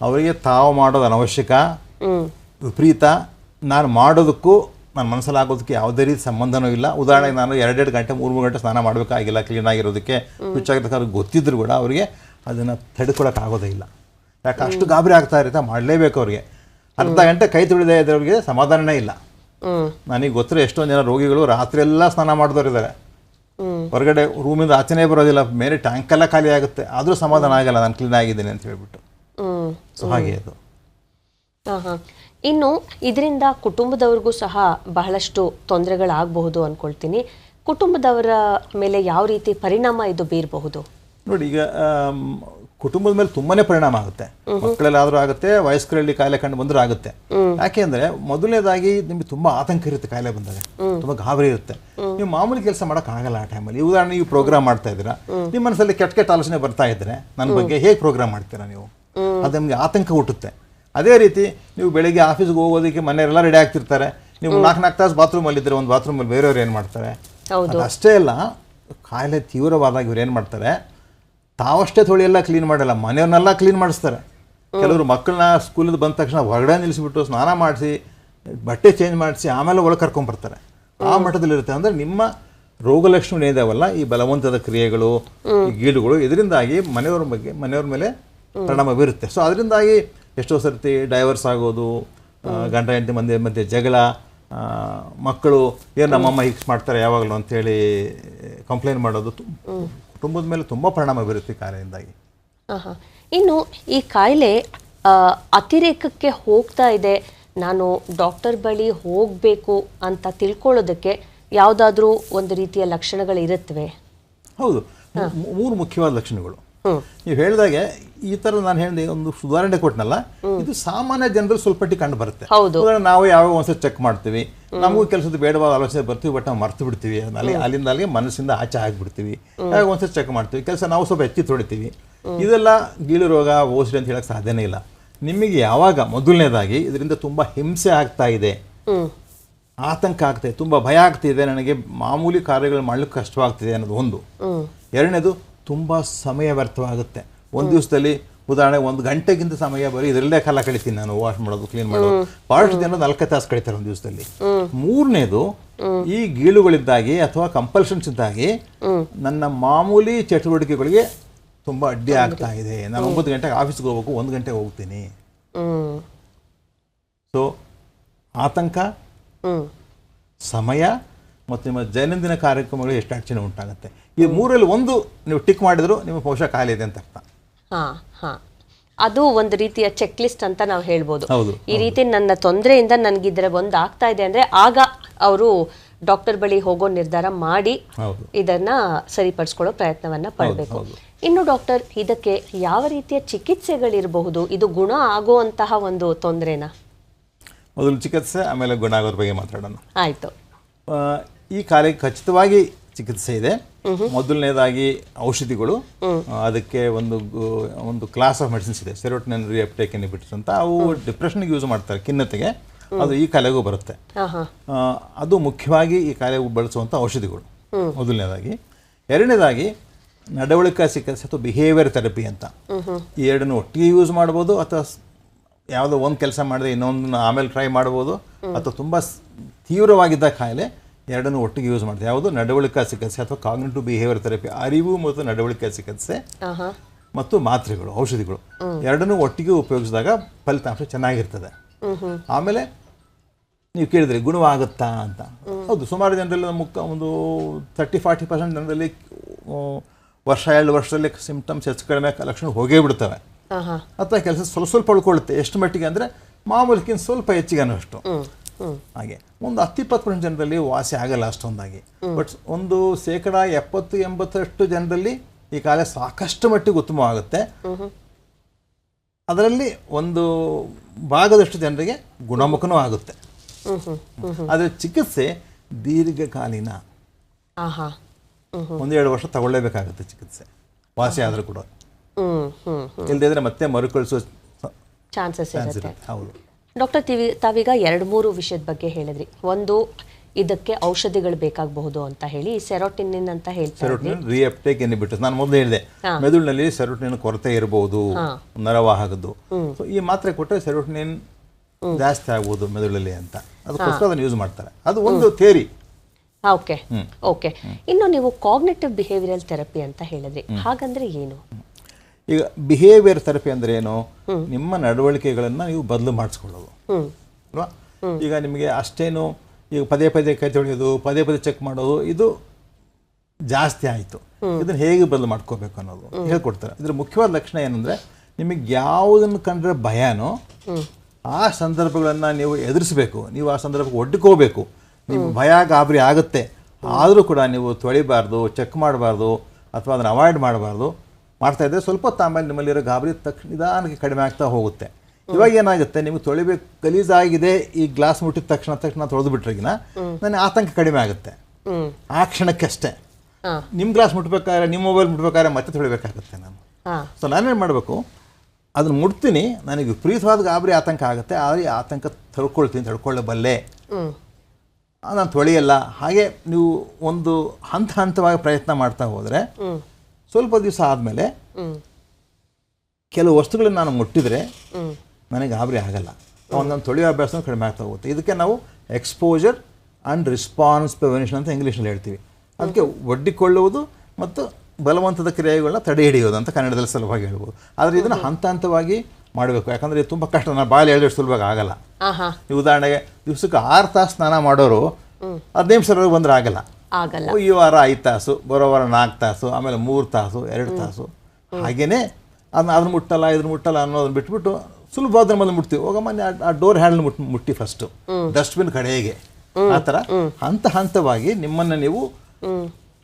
ಅವರಿಗೆ ತಾವು ಮಾಡೋದು ಅನವಶ್ಯಕ. ವಿಪರೀತ. ನಾನು ಮಾಡೋದಕ್ಕೂ ನನ್ನ ಮನಸ್ಸಲ್ಲಿ ಆಗೋದಕ್ಕೆ ಯಾವುದೇ ರೀತಿ ಸಂಬಂಧನೂ ಇಲ್ಲ. ಉದಾಹರಣೆಗೆ ನಾನು ಎರಡೆರಡು ಗಂಟೆ ಮೂರು ಮೂರು ಗಂಟೆ ಸ್ನಾನ ಮಾಡಬೇಕಾಗಿಲ್ಲ ಕ್ಲೀನ್ ಆಗಿರೋದಕ್ಕೆ ಹುಚ್ಚಾಗಿರೋದಕ್ಕೆ ಅವ್ರಿಗೆ ಗೊತ್ತಿದ್ರು ಕೂಡ ಅವರಿಗೆ ಅದನ್ನು ತಡ್ಕೊಳಕ್ಕೆ ಆಗೋದೇ ಇಲ್ಲ. ಯಾಕೆ ಅಷ್ಟು ಗಾಬರಿ ಆಗ್ತಾ ಇರುತ್ತೆ ಮಾಡಲೇಬೇಕು ಅವರಿಗೆ. ಅರ್ಧ ಗಂಟೆ ಕೈ ತುಳಿದೇ ಇದ್ದವ್ರಿಗೆ ಸಮಾಧಾನನೇ ಇಲ್ಲ. ನನಗೆ ಗೊತ್ತಿರೋ ಎಷ್ಟೊಂದು ಜನ ರೋಗಿಗಳು ರಾತ್ರಿ ಎಲ್ಲ ಸ್ನಾನ ಮಾಡಿದವ್ರು ಇದ್ದಾರೆ ಹೊರಗಡೆ ರೂಮಿಂದ ಆಚೆನೇ ಬರೋದಿಲ್ಲ ಮೇಲೆ ಟ್ಯಾಂಕೆಲ್ಲ ಖಾಲಿ ಆಗುತ್ತೆ. ಆದರೂ ಸಮಾಧಾನ ಆಗಲ್ಲ ನಾನು ಕ್ಲೀನ್ ಆಗಿದ್ದೀನಿ ಅಂತ ಹೇಳ್ಬಿಟ್ಟು. ಸೊ ಹಾಗೆ ಅದು. ಇನ್ನು ಇದರಿಂದ ಕುಟುಂಬದವ್ರಿಗೂ ಸಹ ಬಹಳಷ್ಟು ತೊಂದರೆಗಳಾಗಬಹುದು ಅಂದ್ಕೊಳ್ತೀನಿ ಕುಟುಂಬದವರ ಮೇಲೆ ಯಾವ ರೀತಿ ಪರಿಣಾಮ ಇದು ಬೀರಬಹುದು? ನೋಡಿ ಈಗ ಕುಟುಂಬದ ಮೇಲೆ ತುಂಬಾನೇ ಪರಿಣಾಮ ಆಗುತ್ತೆ. ಮಕ್ಕಳಲ್ಲಾದ್ರೂ ಆಗುತ್ತೆ ವಯಸ್ಕರಲ್ಲಿ ಕಾಯಿಲೆ ಕಂಡು ಬಂದರೂ ಆಗುತ್ತೆ. ಯಾಕೆ ಅಂದ್ರೆ ಮೊದಲನೇದಾಗಿ ನಿಮ್ಗೆ ತುಂಬಾ ಆತಂಕ ಇರುತ್ತೆ ಕಾಯಿಲೆ ಬಂದಾಗ. ತುಂಬಾ ಗಾಬರಿ ಇರುತ್ತೆ. ನೀವು ಮಾಮೂಲಿ ಕೆಲಸ ಮಾಡಕ್ ಆಗಲ್ಲ ಆ ಟೈಮಲ್ಲಿ ಉದಾಹರಣೆ ನೀವು ಪ್ರೋಗ್ರಾಮ್ ಮಾಡ್ತಾ ಇದ್ದೀರಾ. ನಿಮ್ಮ ಮನಸ್ಸಲ್ಲಿ ಕೆಟ್ಟ ಕೆಟ್ಟ ಆಲೋಚನೆ ಬರ್ತಾ ಇದ್ರೆ ನನ್ನ ಬಗ್ಗೆ ಹೇಗೆ ಪ್ರೋಗ್ರಾಮ್ ಮಾಡ್ತೀರಾ ನೀವು? ಅದು ನಿಮಗೆ ಆತಂಕ ಹುಟ್ಟುತ್ತೆ. ಅದೇ ರೀತಿ ನೀವು ಬೆಳಿಗ್ಗೆ ಆಫೀಸ್ಗೆ ಹೋಗೋದಕ್ಕೆ ಮನೆಯವರೆಲ್ಲ ರೆಡಿ ಆಗ್ತಿರ್ತಾರೆ. ನೀವು ನಾಲ್ಕು ನಾಲ್ಕು ತಾಸು ಬಾತ್ರೂಮಲ್ಲಿ ಇದ್ದರೆ ಒಂದು ಬಾತ್ರೂಮಲ್ಲಿ ಬೇರೆಯವ್ರು ಏನು ಮಾಡ್ತಾರೆ. ಅಷ್ಟೇ ಅಲ್ಲ ಕಾಯಿಲೆ ತೀವ್ರವಾದಾಗ ಇವ್ರು ಏನು ಮಾಡ್ತಾರೆ? ತಾವಷ್ಟೇ ತೊಳೆಯೆಲ್ಲ ಎಲ್ಲ ಕ್ಲೀನ್ ಮಾಡಲ್ಲ ಮನೆಯವ್ರನ್ನೆಲ್ಲ ಕ್ಲೀನ್ ಮಾಡಿಸ್ತಾರೆ. ಕೆಲವರು ಮಕ್ಕಳನ್ನ ಸ್ಕೂಲಿಂದ ಬಂದ ತಕ್ಷಣ ಹೊರಗಡೆ ನಿಲ್ಲಿಸಿಬಿಟ್ಟು ಸ್ನಾನ ಮಾಡಿಸಿ ಬಟ್ಟೆ ಚೇಂಜ್ ಮಾಡಿಸಿ ಆಮೇಲೆ ಒಳಗೆ ಕರ್ಕೊಂಡ್ಬರ್ತಾರೆ ಆ ಮಟ್ಟದಲ್ಲಿರುತ್ತೆ ಅಂದರೆ ನಿಮ್ಮ ರೋಗ ಲಕ್ಷಣ ಏನಿದಾವಲ್ಲ ಈ ಬಲವಂತದ ಕ್ರಿಯೆಗಳು ಈ ಗೀಡುಗಳು ಇದರಿಂದಾಗಿ ಮನೆಯವ್ರ ಬಗ್ಗೆ ಮನೆಯವ್ರ ಮೇಲೆ ಪರಿಣಾಮ ಬೀರುತ್ತೆ. ಸೊ ಅದರಿಂದಾಗಿ ಎಷ್ಟೋ ಸರ್ತಿ ಡೈವರ್ಸ್ ಆಗೋದು ಗಂಡ ಹೆಂಡತಿ ಮಂದಿ ಮಧ್ಯೆ ಜಗಳ ಮಕ್ಕಳು ಏನು ನಮ್ಮಮ್ಮ ಹೀಗೆ ಮಾಡ್ತಾರೆ ಯಾವಾಗಲೂ ಅಂತೇಳಿ ಕಂಪ್ಲೇಂಟ್ ಮಾಡೋದು ಕುಟುಂಬದ ಮೇಲೆ ತುಂಬ ಪರಿಣಾಮ ಬೀರುತ್ತೆ ಈ ಕಾಯಿಲೆಯಿಂದಾಗಿ ಆಹಾ. ಇನ್ನು ಈ ಕಾಯಿಲೆ ಅತಿರೇಕಕ್ಕೆ ಹೋಗ್ತಾ ಇದೆ. ನಾನು ಡಾಕ್ಟರ್ ಬಳಿ ಹೋಗಬೇಕು ಅಂತ ತಿಳ್ಕೊಳ್ಳೋದಕ್ಕೆ ಯಾವುದಾದ್ರೂ ಒಂದು ರೀತಿಯ ಲಕ್ಷಣಗಳು ಇರುತ್ತವೆ ಹೌದು ಮೂರು ಮುಖ್ಯವಾದ ಲಕ್ಷಣಗಳು. ನೀವು ಹೇಳಿದಾಗೆ ಈ ತರ ನಾನು ಹೇಳಿದೆ ಒಂದು ಸುಧಾರಣೆ ಕೊಟ್ಟನಲ್ಲ ಇದು ಸಾಮಾನ್ಯ ಜನರಲ್ಲಿ ಸ್ವಲ್ಪ ಕಂಡು ಬರುತ್ತೆ. ನಾವು ಯಾವಾಗ ಒಂದ್ಸತಿ ಚೆಕ್ ಮಾಡ್ತೀವಿ. ನಮಗೂ ಕೆಲಸದ ಬೇಡವಾದ ಆಲೋಚನೆ ಬರ್ತೀವಿ ಬಟ್ ನಾವು ಮರ್ತು ಬಿಡ್ತೀವಿ. ಅಲ್ಲಿ ಅಲ್ಲಿಂದ ಅಲ್ಲಿಗೆ ಮನಸ್ಸಿಂದ ಆಚೆ ಆಗಿಬಿಡ್ತೀವಿ. ಯಾವಾಗ ಒಂದ್ಸತಿ ಚೆಕ್ ಮಾಡ್ತೀವಿ. ಕೆಲಸ ನಾವು ಸ್ವಲ್ಪ ಹೆಚ್ಚಿ ತೊಳಿತೀವಿ. ಇದೆಲ್ಲ ಗೀಳು ರೋಗ ಓಸಿಡಿ ಅಂತ ಹೇಳಕ್ ಸಾಧ್ಯನೇ ಇಲ್ಲ. ನಿಮಗೆ ಯಾವಾಗ ಮೊದಲನೇದಾಗಿ ಇದರಿಂದ ತುಂಬಾ ಹಿಂಸೆ ಆಗ್ತಾ ಇದೆ? ಆತಂಕ ಆಗ್ತಿದೆ ತುಂಬಾ ಭಯ ಆಗ್ತಿದೆ ನನಗೆ ಮಾಮೂಲಿ ಕಾರ್ಯಗಳು ಮಾಡ್ಲಿಕ್ಕೆ ಕಷ್ಟವಾಗ್ತಿದೆ ಅನ್ನೋದು ಒಂದು. ಎರಡನೇದು ತುಂಬ ಸಮಯ ವ್ಯರ್ಥವಾಗುತ್ತೆ. ಒಂದು ದಿವಸದಲ್ಲಿ ಉದಾಹರಣೆ ಒಂದು ಗಂಟೆಗಿಂತ ಸಮಯ ಬರೀ ಇದರಲ್ಲೇ ಕಾಲ ಕಳಿತೀನಿ ನಾನು ವಾಶ್ ಮಾಡೋದು ಕ್ಲೀನ್ ಮಾಡೋದು. ಬಹಳಷ್ಟು ಜನ ನಾಲ್ಕೈದು ತಾಸು ಕಳಿತಾರೆ ಒಂದು ದಿವಸದಲ್ಲಿ. ಮೂರನೇದು ಈ ಗೀಳುಗಳಿದ್ದಾಗಿ ಅಥವಾ ಕಂಪಲ್ಷನ್ಸ್ ಇದ್ದಾಗಿ ನನ್ನ ಮಾಮೂಲಿ ಚಟುವಟಿಕೆಗಳಿಗೆ ತುಂಬ ಅಡ್ಡಿ ಆಗ್ತಾ ಇದೆ. ನಾನು ಒಂಬತ್ತು ಗಂಟೆಗೆ ಆಫೀಸ್ಗೆ ಹೋಗ್ಬೇಕು ಒಂದು ಗಂಟೆಗೆ ಹೋಗ್ತೀನಿ. ಸೊ ಆತಂಕ ಸಮಯ ಮತ್ತು ನಿಮ್ಮ ದೈನಂದಿನ ಕಾರ್ಯಕ್ರಮಗಳು ಎಷ್ಟು ಅಡಚಣೆ ಉಂಟಾಗುತ್ತೆ? ಈ ಮೂರಲ್ಲಿ ಒಂದು ನೀವು ಟಿಕ್ ಮಾಡಿದ್ರು ನಿಮ್ಮ ಬಹುಶಃ ಖಾಲಿ ಇದೆ ಅಂತ ಅರ್ಥ. ಹಾ ಹಾ. ಅದು ಒಂದು ರೀತಿಯ ಚೆಕ್ ಲಿಸ್ಟ್ ಅಂತ ನಾವು ಹೇಳ್ಬೋದು. ಹೌದು, ಈ ರೀತಿ ನನ್ನ ತೊಂದರೆಯಿಂದ ನನಗಿದ್ರೆ ಒಂದು ಆಗ್ತಾ ಇದೆ ಅಂದ್ರೆ ಆಗ ಅವರು ಡಾಕ್ಟರ್ ಬಳಿ ಹೋಗೋ ನಿರ್ಧಾರ ಮಾಡಿ ಇದನ್ನ ಸರಿಪಡಿಸ್ಕೊಳ್ಳೋ ಪ್ರಯತ್ನವನ್ನ ಪಡಬೇಕು. ಇನ್ನು ಡಾಕ್ಟರ್ ಇದಕ್ಕೆ ಯಾವ ರೀತಿಯ ಚಿಕಿತ್ಸೆಗಳಿರಬಹುದು? ಇದು ಗುಣ ಆಗುವಂತಹ ಒಂದು ತೊಂದರೆನಾ? ಮೊದಲು ಚಿಕಿತ್ಸೆ ಆಮೇಲೆ ಗುಣ ಆಗೋದ್ರ ಬಗ್ಗೆ ಮಾತಾಡೋಣ. ಆಯ್ತು. ಈ ಕಾಯಿಲೆಗೆ ಖಚಿತವಾಗಿ ಚಿಕಿತ್ಸೆ ಇದೆ. ಮೊದಲನೇದಾಗಿ ಔಷಧಿಗಳು. ಅದಕ್ಕೆ ಒಂದು ಒಂದು ಕ್ಲಾಸ್ ಆಫ್ ಮೆಡಿಸಿನ್ಸ್ ಇದೆ. ಸೆರೋಟಿನ್ ರಿಯಪ್ಟೇಕ್ ಇನ್ಹಿಬಿಟರ್ಸ್ ಅಂತ ಅವು ಡಿಪ್ರೆಷನ್ಗೆ ಯೂಸ್ ಮಾಡ್ತಾರೆ ಖಿನ್ನತೆಗೆ. ಅದು ಈ ಕಾಯಿಲೆಗೂ ಬರುತ್ತೆ. ಅದು ಮುಖ್ಯವಾಗಿ ಈ ಕಾಯಿಲೆಗೂ ಬಳಸುವಂಥ ಔಷಧಿಗಳು. ಮೊದಲನೇದಾಗಿ. ಎರಡನೇದಾಗಿ ನಡವಳಿಕೆ ಚಿಕಿತ್ಸೆ ಅಥವಾ ಬಿಹೇವಿಯರ್ ಥೆರಪಿ ಅಂತ. ಈ ಎರಡನ್ನು ಒಟ್ಟಿಗೆ ಯೂಸ್ ಮಾಡ್ಬೋದು ಅಥವಾ ಯಾವುದೋ ಒಂದು ಕೆಲಸ ಮಾಡಿದ್ರೆ ಇನ್ನೊಂದನ್ನು ಆಮೇಲೆ ಟ್ರೈ ಮಾಡ್ಬೋದು ಅಥವಾ ತುಂಬ ತೀವ್ರವಾಗಿದ್ದ ಕಾಯಿಲೆ ಎರಡನ್ನು ಒಟ್ಟಿಗೆ ಯೂಸ್ ಮಾಡ್ತೀವಿ. ಯಾವುದು? ನಡವಳಿಕಾ ಚಿಕಿತ್ಸೆ ಅಥವಾ ಕಾಗ್ನೆಟಿವ್ ಬಿಹೇವಿಯರ್ ಥೆರಪಿ ಅರಿವು ಮತ್ತು ನಡವಳಿಕಾ ಚಿಕಿತ್ಸೆ ಮತ್ತು ಮಾತ್ರೆಗಳು ಔಷಧಿಗಳು. ಎರಡನ್ನೂ ಒಟ್ಟಿಗೆ ಉಪಯೋಗಿಸಿದಾಗ ಫಲಿತಾಂಶ ಚೆನ್ನಾಗಿರ್ತದೆ. ಆಮೇಲೆ ನೀವು ಕೇಳಿದ್ರಿ ಗುಣವಾಗುತ್ತಾ ಅಂತ. ಹೌದು ಸುಮಾರು ಜನರಲ್ಲಿ ಮುಖ ಒಂದು ತರ್ಟಿ ಫಾರ್ಟಿ ಪರ್ಸೆಂಟ್ ಜನರಲ್ಲಿ ವರ್ಷ ಎರಡು ವರ್ಷದಲ್ಲಿ ಸಿಂಪ್ಟಮ್ಸ್ ಹೆಚ್ಚು ಕಡಿಮೆ ಲಕ್ಷಣ ಹೋಗೇ ಬಿಡ್ತವೆ. ಅಥವಾ ಕೆಲಸ ಸ್ವಲ್ಪ ಸ್ವಲ್ಪ ಉಳ್ಕೊಳ್ಳುತ್ತೆ. ಎಷ್ಟು ಮಟ್ಟಿಗೆ ಅಂದರೆ ಮಾಮೂಲಿಕ್ಕಿಂತ ಸ್ವಲ್ಪ ಹೆಚ್ಚಿಗೆ ಅನ್ನೋಷ್ಟು ಹಾಗೆ. ಒಂದು ಹತ್ತು ಇಪ್ಪತ್ತು ಪರ್ಸೆಂಟ್ ಜನರಲ್ಲಿ ವಾಸಿ ಆಗಲ್ಲ ಅಷ್ಟೊಂದಾಗಿ. ಬಟ್ ಒಂದು ಶೇಕಡ ಎಪ್ಪತ್ತು ಎಂಬತ್ತರಷ್ಟು ಜನರಲ್ಲಿ ಈ ಕಾಲ ಸಾಕಷ್ಟು ಮಟ್ಟಿಗೆ ಉತ್ತಮವಾಗುತ್ತೆ. ಅದರಲ್ಲಿ ಒಂದು ಭಾಗದಷ್ಟು ಜನರಿಗೆ ಗುಣಮುಖನೂ ಆಗುತ್ತೆ. ಆದರೆ ಚಿಕಿತ್ಸೆ ದೀರ್ಘಕಾಲೀನ. ಒಂದೆರಡು ವರ್ಷ ತಗೊಳ್ಳೇಬೇಕಾಗುತ್ತೆ ಚಿಕಿತ್ಸೆ. ವಾಸಿ ಆದರೂ ಕೂಡ. ಇಲ್ಲದೇ ಇಲ್ಲದಿದ್ರೆ ಮತ್ತೆ ಮರುಕಳಿಸೋ ಚಾನ್ಸಸ್ ಹೌದು. ಡಾಕ್ಟರ್ ತಿವಿ ತಾವೀಗ ಎರಡು ಮೂರು ವಿಷಯದ ಬಗ್ಗೆ ಹೇಳಿದ್ರಿ. ಒಂದು ಇದಕ್ಕೆ ಔಷಧಿಗಳು ಬೇಕಾಗಬಹುದು ಅಂತ ಹೇಳಿ ಸೆರೋಟಿನ್ ಅಂತ ಹೇಳ್ತಾರೆ ರಿಅಪ್ಟೇಕ್ ಇನ್ಹಿಬಿಟರ್ಸ್ ನಾನು ಮೊದಲು ಹೇಳಿದೆ ಮೆದುಳಿನಲ್ಲಿ ಸೆರೋಟಿನ್ ಕೊರತೆ ಇರಬಹುದು ನರವಾಹಕದ್ದು ಈ ಮಾತ್ರೆ ಕೊಟ್ಟರೆ ಸೆರೋಟಿನ್ ಜಾಸ್ತಿ ಆಗ್ಬೋದು ಮೆದುಳಲ್ಲಿ ಅಂತ. ಅದಕ್ಕೋಸ್ಕರ ಅದನ್ನು ಯೂಸ್ ಮಾಡ್ತಾರೆ. ಅದು ಒಂದು ಥೇರಿ ಓಕೆ ಓಕೆ ಇನ್ನು ನೀವು ಕಾಗ್ನೇಟಿವ್ ಬಿಹೇವಿಯರಲ್ ಥೆರಪಿ ಅಂತ ಹೇಳಿದ್ರಿ. ಹಾಗಂದ್ರೆ ಏನು? ಈಗ ಬಿಹೇವಿಯರ್ ಥೆರಪಿ ಅಂದ್ರೆ ಏನು? ನಿಮ್ಮ ನಡವಳಿಕೆಗಳನ್ನು ನೀವು ಬದಲು ಮಾಡಿಸ್ಕೊಳ್ಳೋದು. ಅಲ್ವಾ? ಈಗ ನಿಮಗೆ ಅಷ್ಟೇನು ಈಗ ಪದೇ ಪದೇ ಕೈ ತೊಳೆಯೋದು ಪದೇ ಪದೇ ಚೆಕ್ ಮಾಡೋದು ಇದು ಜಾಸ್ತಿ ಆಯಿತು. ಇದನ್ನು ಹೇಗೆ ಬದಲು ಮಾಡ್ಕೋಬೇಕು ಅನ್ನೋದು ಹೇಳ್ಕೊಡ್ತಾರೆ. ಇದ್ರ ಮುಖ್ಯವಾದ ಲಕ್ಷಣ ಏನಂದ್ರೆ ನಿಮಗೆ ಯಾವುದನ್ನು ಕಂಡ್ರೆ ಭಯನೋ ಆ ಸಂದರ್ಭಗಳನ್ನು ನೀವು ಎದುರಿಸಬೇಕು. ನೀವು ಆ ಸಂದರ್ಭಕ್ಕೆ ಒಡ್ಡಿಕೋಬೇಕು ನೀವು ಭಯ ಗಾಬರಿ ಆಗುತ್ತೆ. ಆದರೂ ಕೂಡ ನೀವು ತೊಳಿಬಾರ್ದು ಚೆಕ್ ಮಾಡಬಾರ್ದು ಅಥವಾ ಅದನ್ನು ಅವಾಯ್ಡ್ ಮಾಡಬಾರ್ದು. ಮಾಡ್ತಾ ಇದ್ದರೆ ಸ್ವಲ್ಪ ಹೊತ್ತು ಆಮೇಲೆ ನಿಮ್ಮಲ್ಲಿರೋ ಗಾಬರಿ ತಕ್ಷಣ ನಿಧಾನಕ್ಕೆ ಕಡಿಮೆ ಆಗ್ತಾ ಹೋಗುತ್ತೆ. ಇವಾಗ ಏನಾಗುತ್ತೆ? ನಿಮಗೆ ತೊಳಿಬೇಕು ಗಲೀಜಾಗಿದೆ ಈ ಗ್ಲಾಸ್ ಮುಟ್ಟಿದ ತಕ್ಷಣ ತಕ್ಷಣ ತೊಳೆದು ಬಿಟ್ರಿಗಿನ ನನಗೆ ಆತಂಕ ಕಡಿಮೆ ಆಗುತ್ತೆ. ಆ ಕ್ಷಣಕ್ಕಷ್ಟೇ ಅಷ್ಟೇ. ನಿಮ್ಮ ಗ್ಲಾಸ್ ಮುಟ್ಬೇಕಾದ್ರೆ ನಿಮ್ಮ ಮೊಬೈಲ್ ಮುಟ್ಬೇಕಾದ್ರೆ ಮತ್ತೆ ತೊಳಿಬೇಕಾಗುತ್ತೆ ನಾನು. ಸೊ ನಾನೇನು ಮಾಡಬೇಕು? ಅದನ್ನು ಮುಟ್ತೀನಿ ನನಗೆ ವಿಪರೀತವಾದ ಗಾಬರಿ ಆತಂಕ ಆಗುತ್ತೆ ಆದರೆ ಆತಂಕ ತಡ್ಕೊಳ್ತೀನಿ ತಡ್ಕೊಳ್ಳಬಲ್ಲೆ. ನಾನು ತೊಳೆಯಲ್ಲ. ಹಾಗೆ ನೀವು ಒಂದು ಹಂತ ಹಂತವಾಗಿ ಪ್ರಯತ್ನ ಮಾಡ್ತಾ ಹೋದರೆ ಸ್ವಲ್ಪ ದಿವಸ ಆದಮೇಲೆ ಕೆಲವು ವಸ್ತುಗಳನ್ನು ನಾನು ಮುಟ್ಟಿದರೆ ನನಗೆ ಗಾಬರಿ ಆಗಲ್ಲ. ಒಂದೊಂದು ತೊಳೆಯೋ ಅಭ್ಯಾಸ ಕಡಿಮೆ ಆಗ್ತಾ ಹೋಗುತ್ತೆ. ಇದಕ್ಕೆ ನಾವು ಎಕ್ಸ್ಪೋಜರ್ ಆ್ಯಂಡ್ ರಿಸ್ಪಾನ್ಸ್ ಪ್ರಿವೆನ್ಷನ್ ಅಂತ ಇಂಗ್ಲೀಷಲ್ಲಿ ಹೇಳ್ತೀವಿ. ಅದಕ್ಕೆ ಒಡ್ಡಿಕೊಳ್ಳುವುದು ಮತ್ತು ಬಲವಂತದ ಕ್ರಿಯೆಗಳನ್ನ ತಡೆ ಹಿಡಿಯೋದು ಅಂತ ಕನ್ನಡದಲ್ಲಿ ಸುಲಭವಾಗಿ ಹೇಳ್ಬೋದು. ಆದರೆ ಇದನ್ನು ಹಂತ ಹಂತವಾಗಿ ಮಾಡಬೇಕು. ಯಾಕಂದರೆ ಇದು ತುಂಬ ಕಷ್ಟ. ನಾನು ಬಾಯಲ್ಲಿ ಹೇಳಿದ್ರೆ ಸುಲಭವಾಗಿ ಆಗಲ್ಲ. ಉದಾಹರಣೆಗೆ ದಿವಸಕ್ಕೆ ಆರು ತಾಸು ಸ್ನಾನ ಮಾಡೋರು ಹದಿನೈದು ಸಾವಿರ ಬಂದರೆ ಆಗಲ್ಲ. ಆಗಲ್ಲ. ಈ ವಾರ ಐದು ತಾಸು ಬರೋ ವಾರ ನಾಲ್ಕು ತಾಸು ಆಮೇಲೆ ಮೂರು ತಾಸು ಎರಡು ತಾಸು. ಹಾಗೇನೆ ಅದನ್ನ ಅದನ್ನ ಮುಟ್ಟಲ್ಲ ಇದನ್ನ ಮುಟ್ಟಲ್ಲ ಅನ್ನೋದನ್ನ ಬಿಟ್ಬಿಟ್ಟು ಸುಲಭಾದ ಮೇಲೆ ಮುಟ್ತೀವಿ. ಹೋಗಮ್ಮ ಆ- ಡೋರ್ ಹ್ಯಾಂಡಲ್ ಮುಟ್ ಮುಟ್ಟಿ ಫಸ್ಟ್ ಡಸ್ಟ್ಬಿನ್ ಕಡೆಗೆ. ಆ ಥರ ಹಂತ ಹಂತವಾಗಿ ನಿಮ್ಮನ್ನ ನೀವು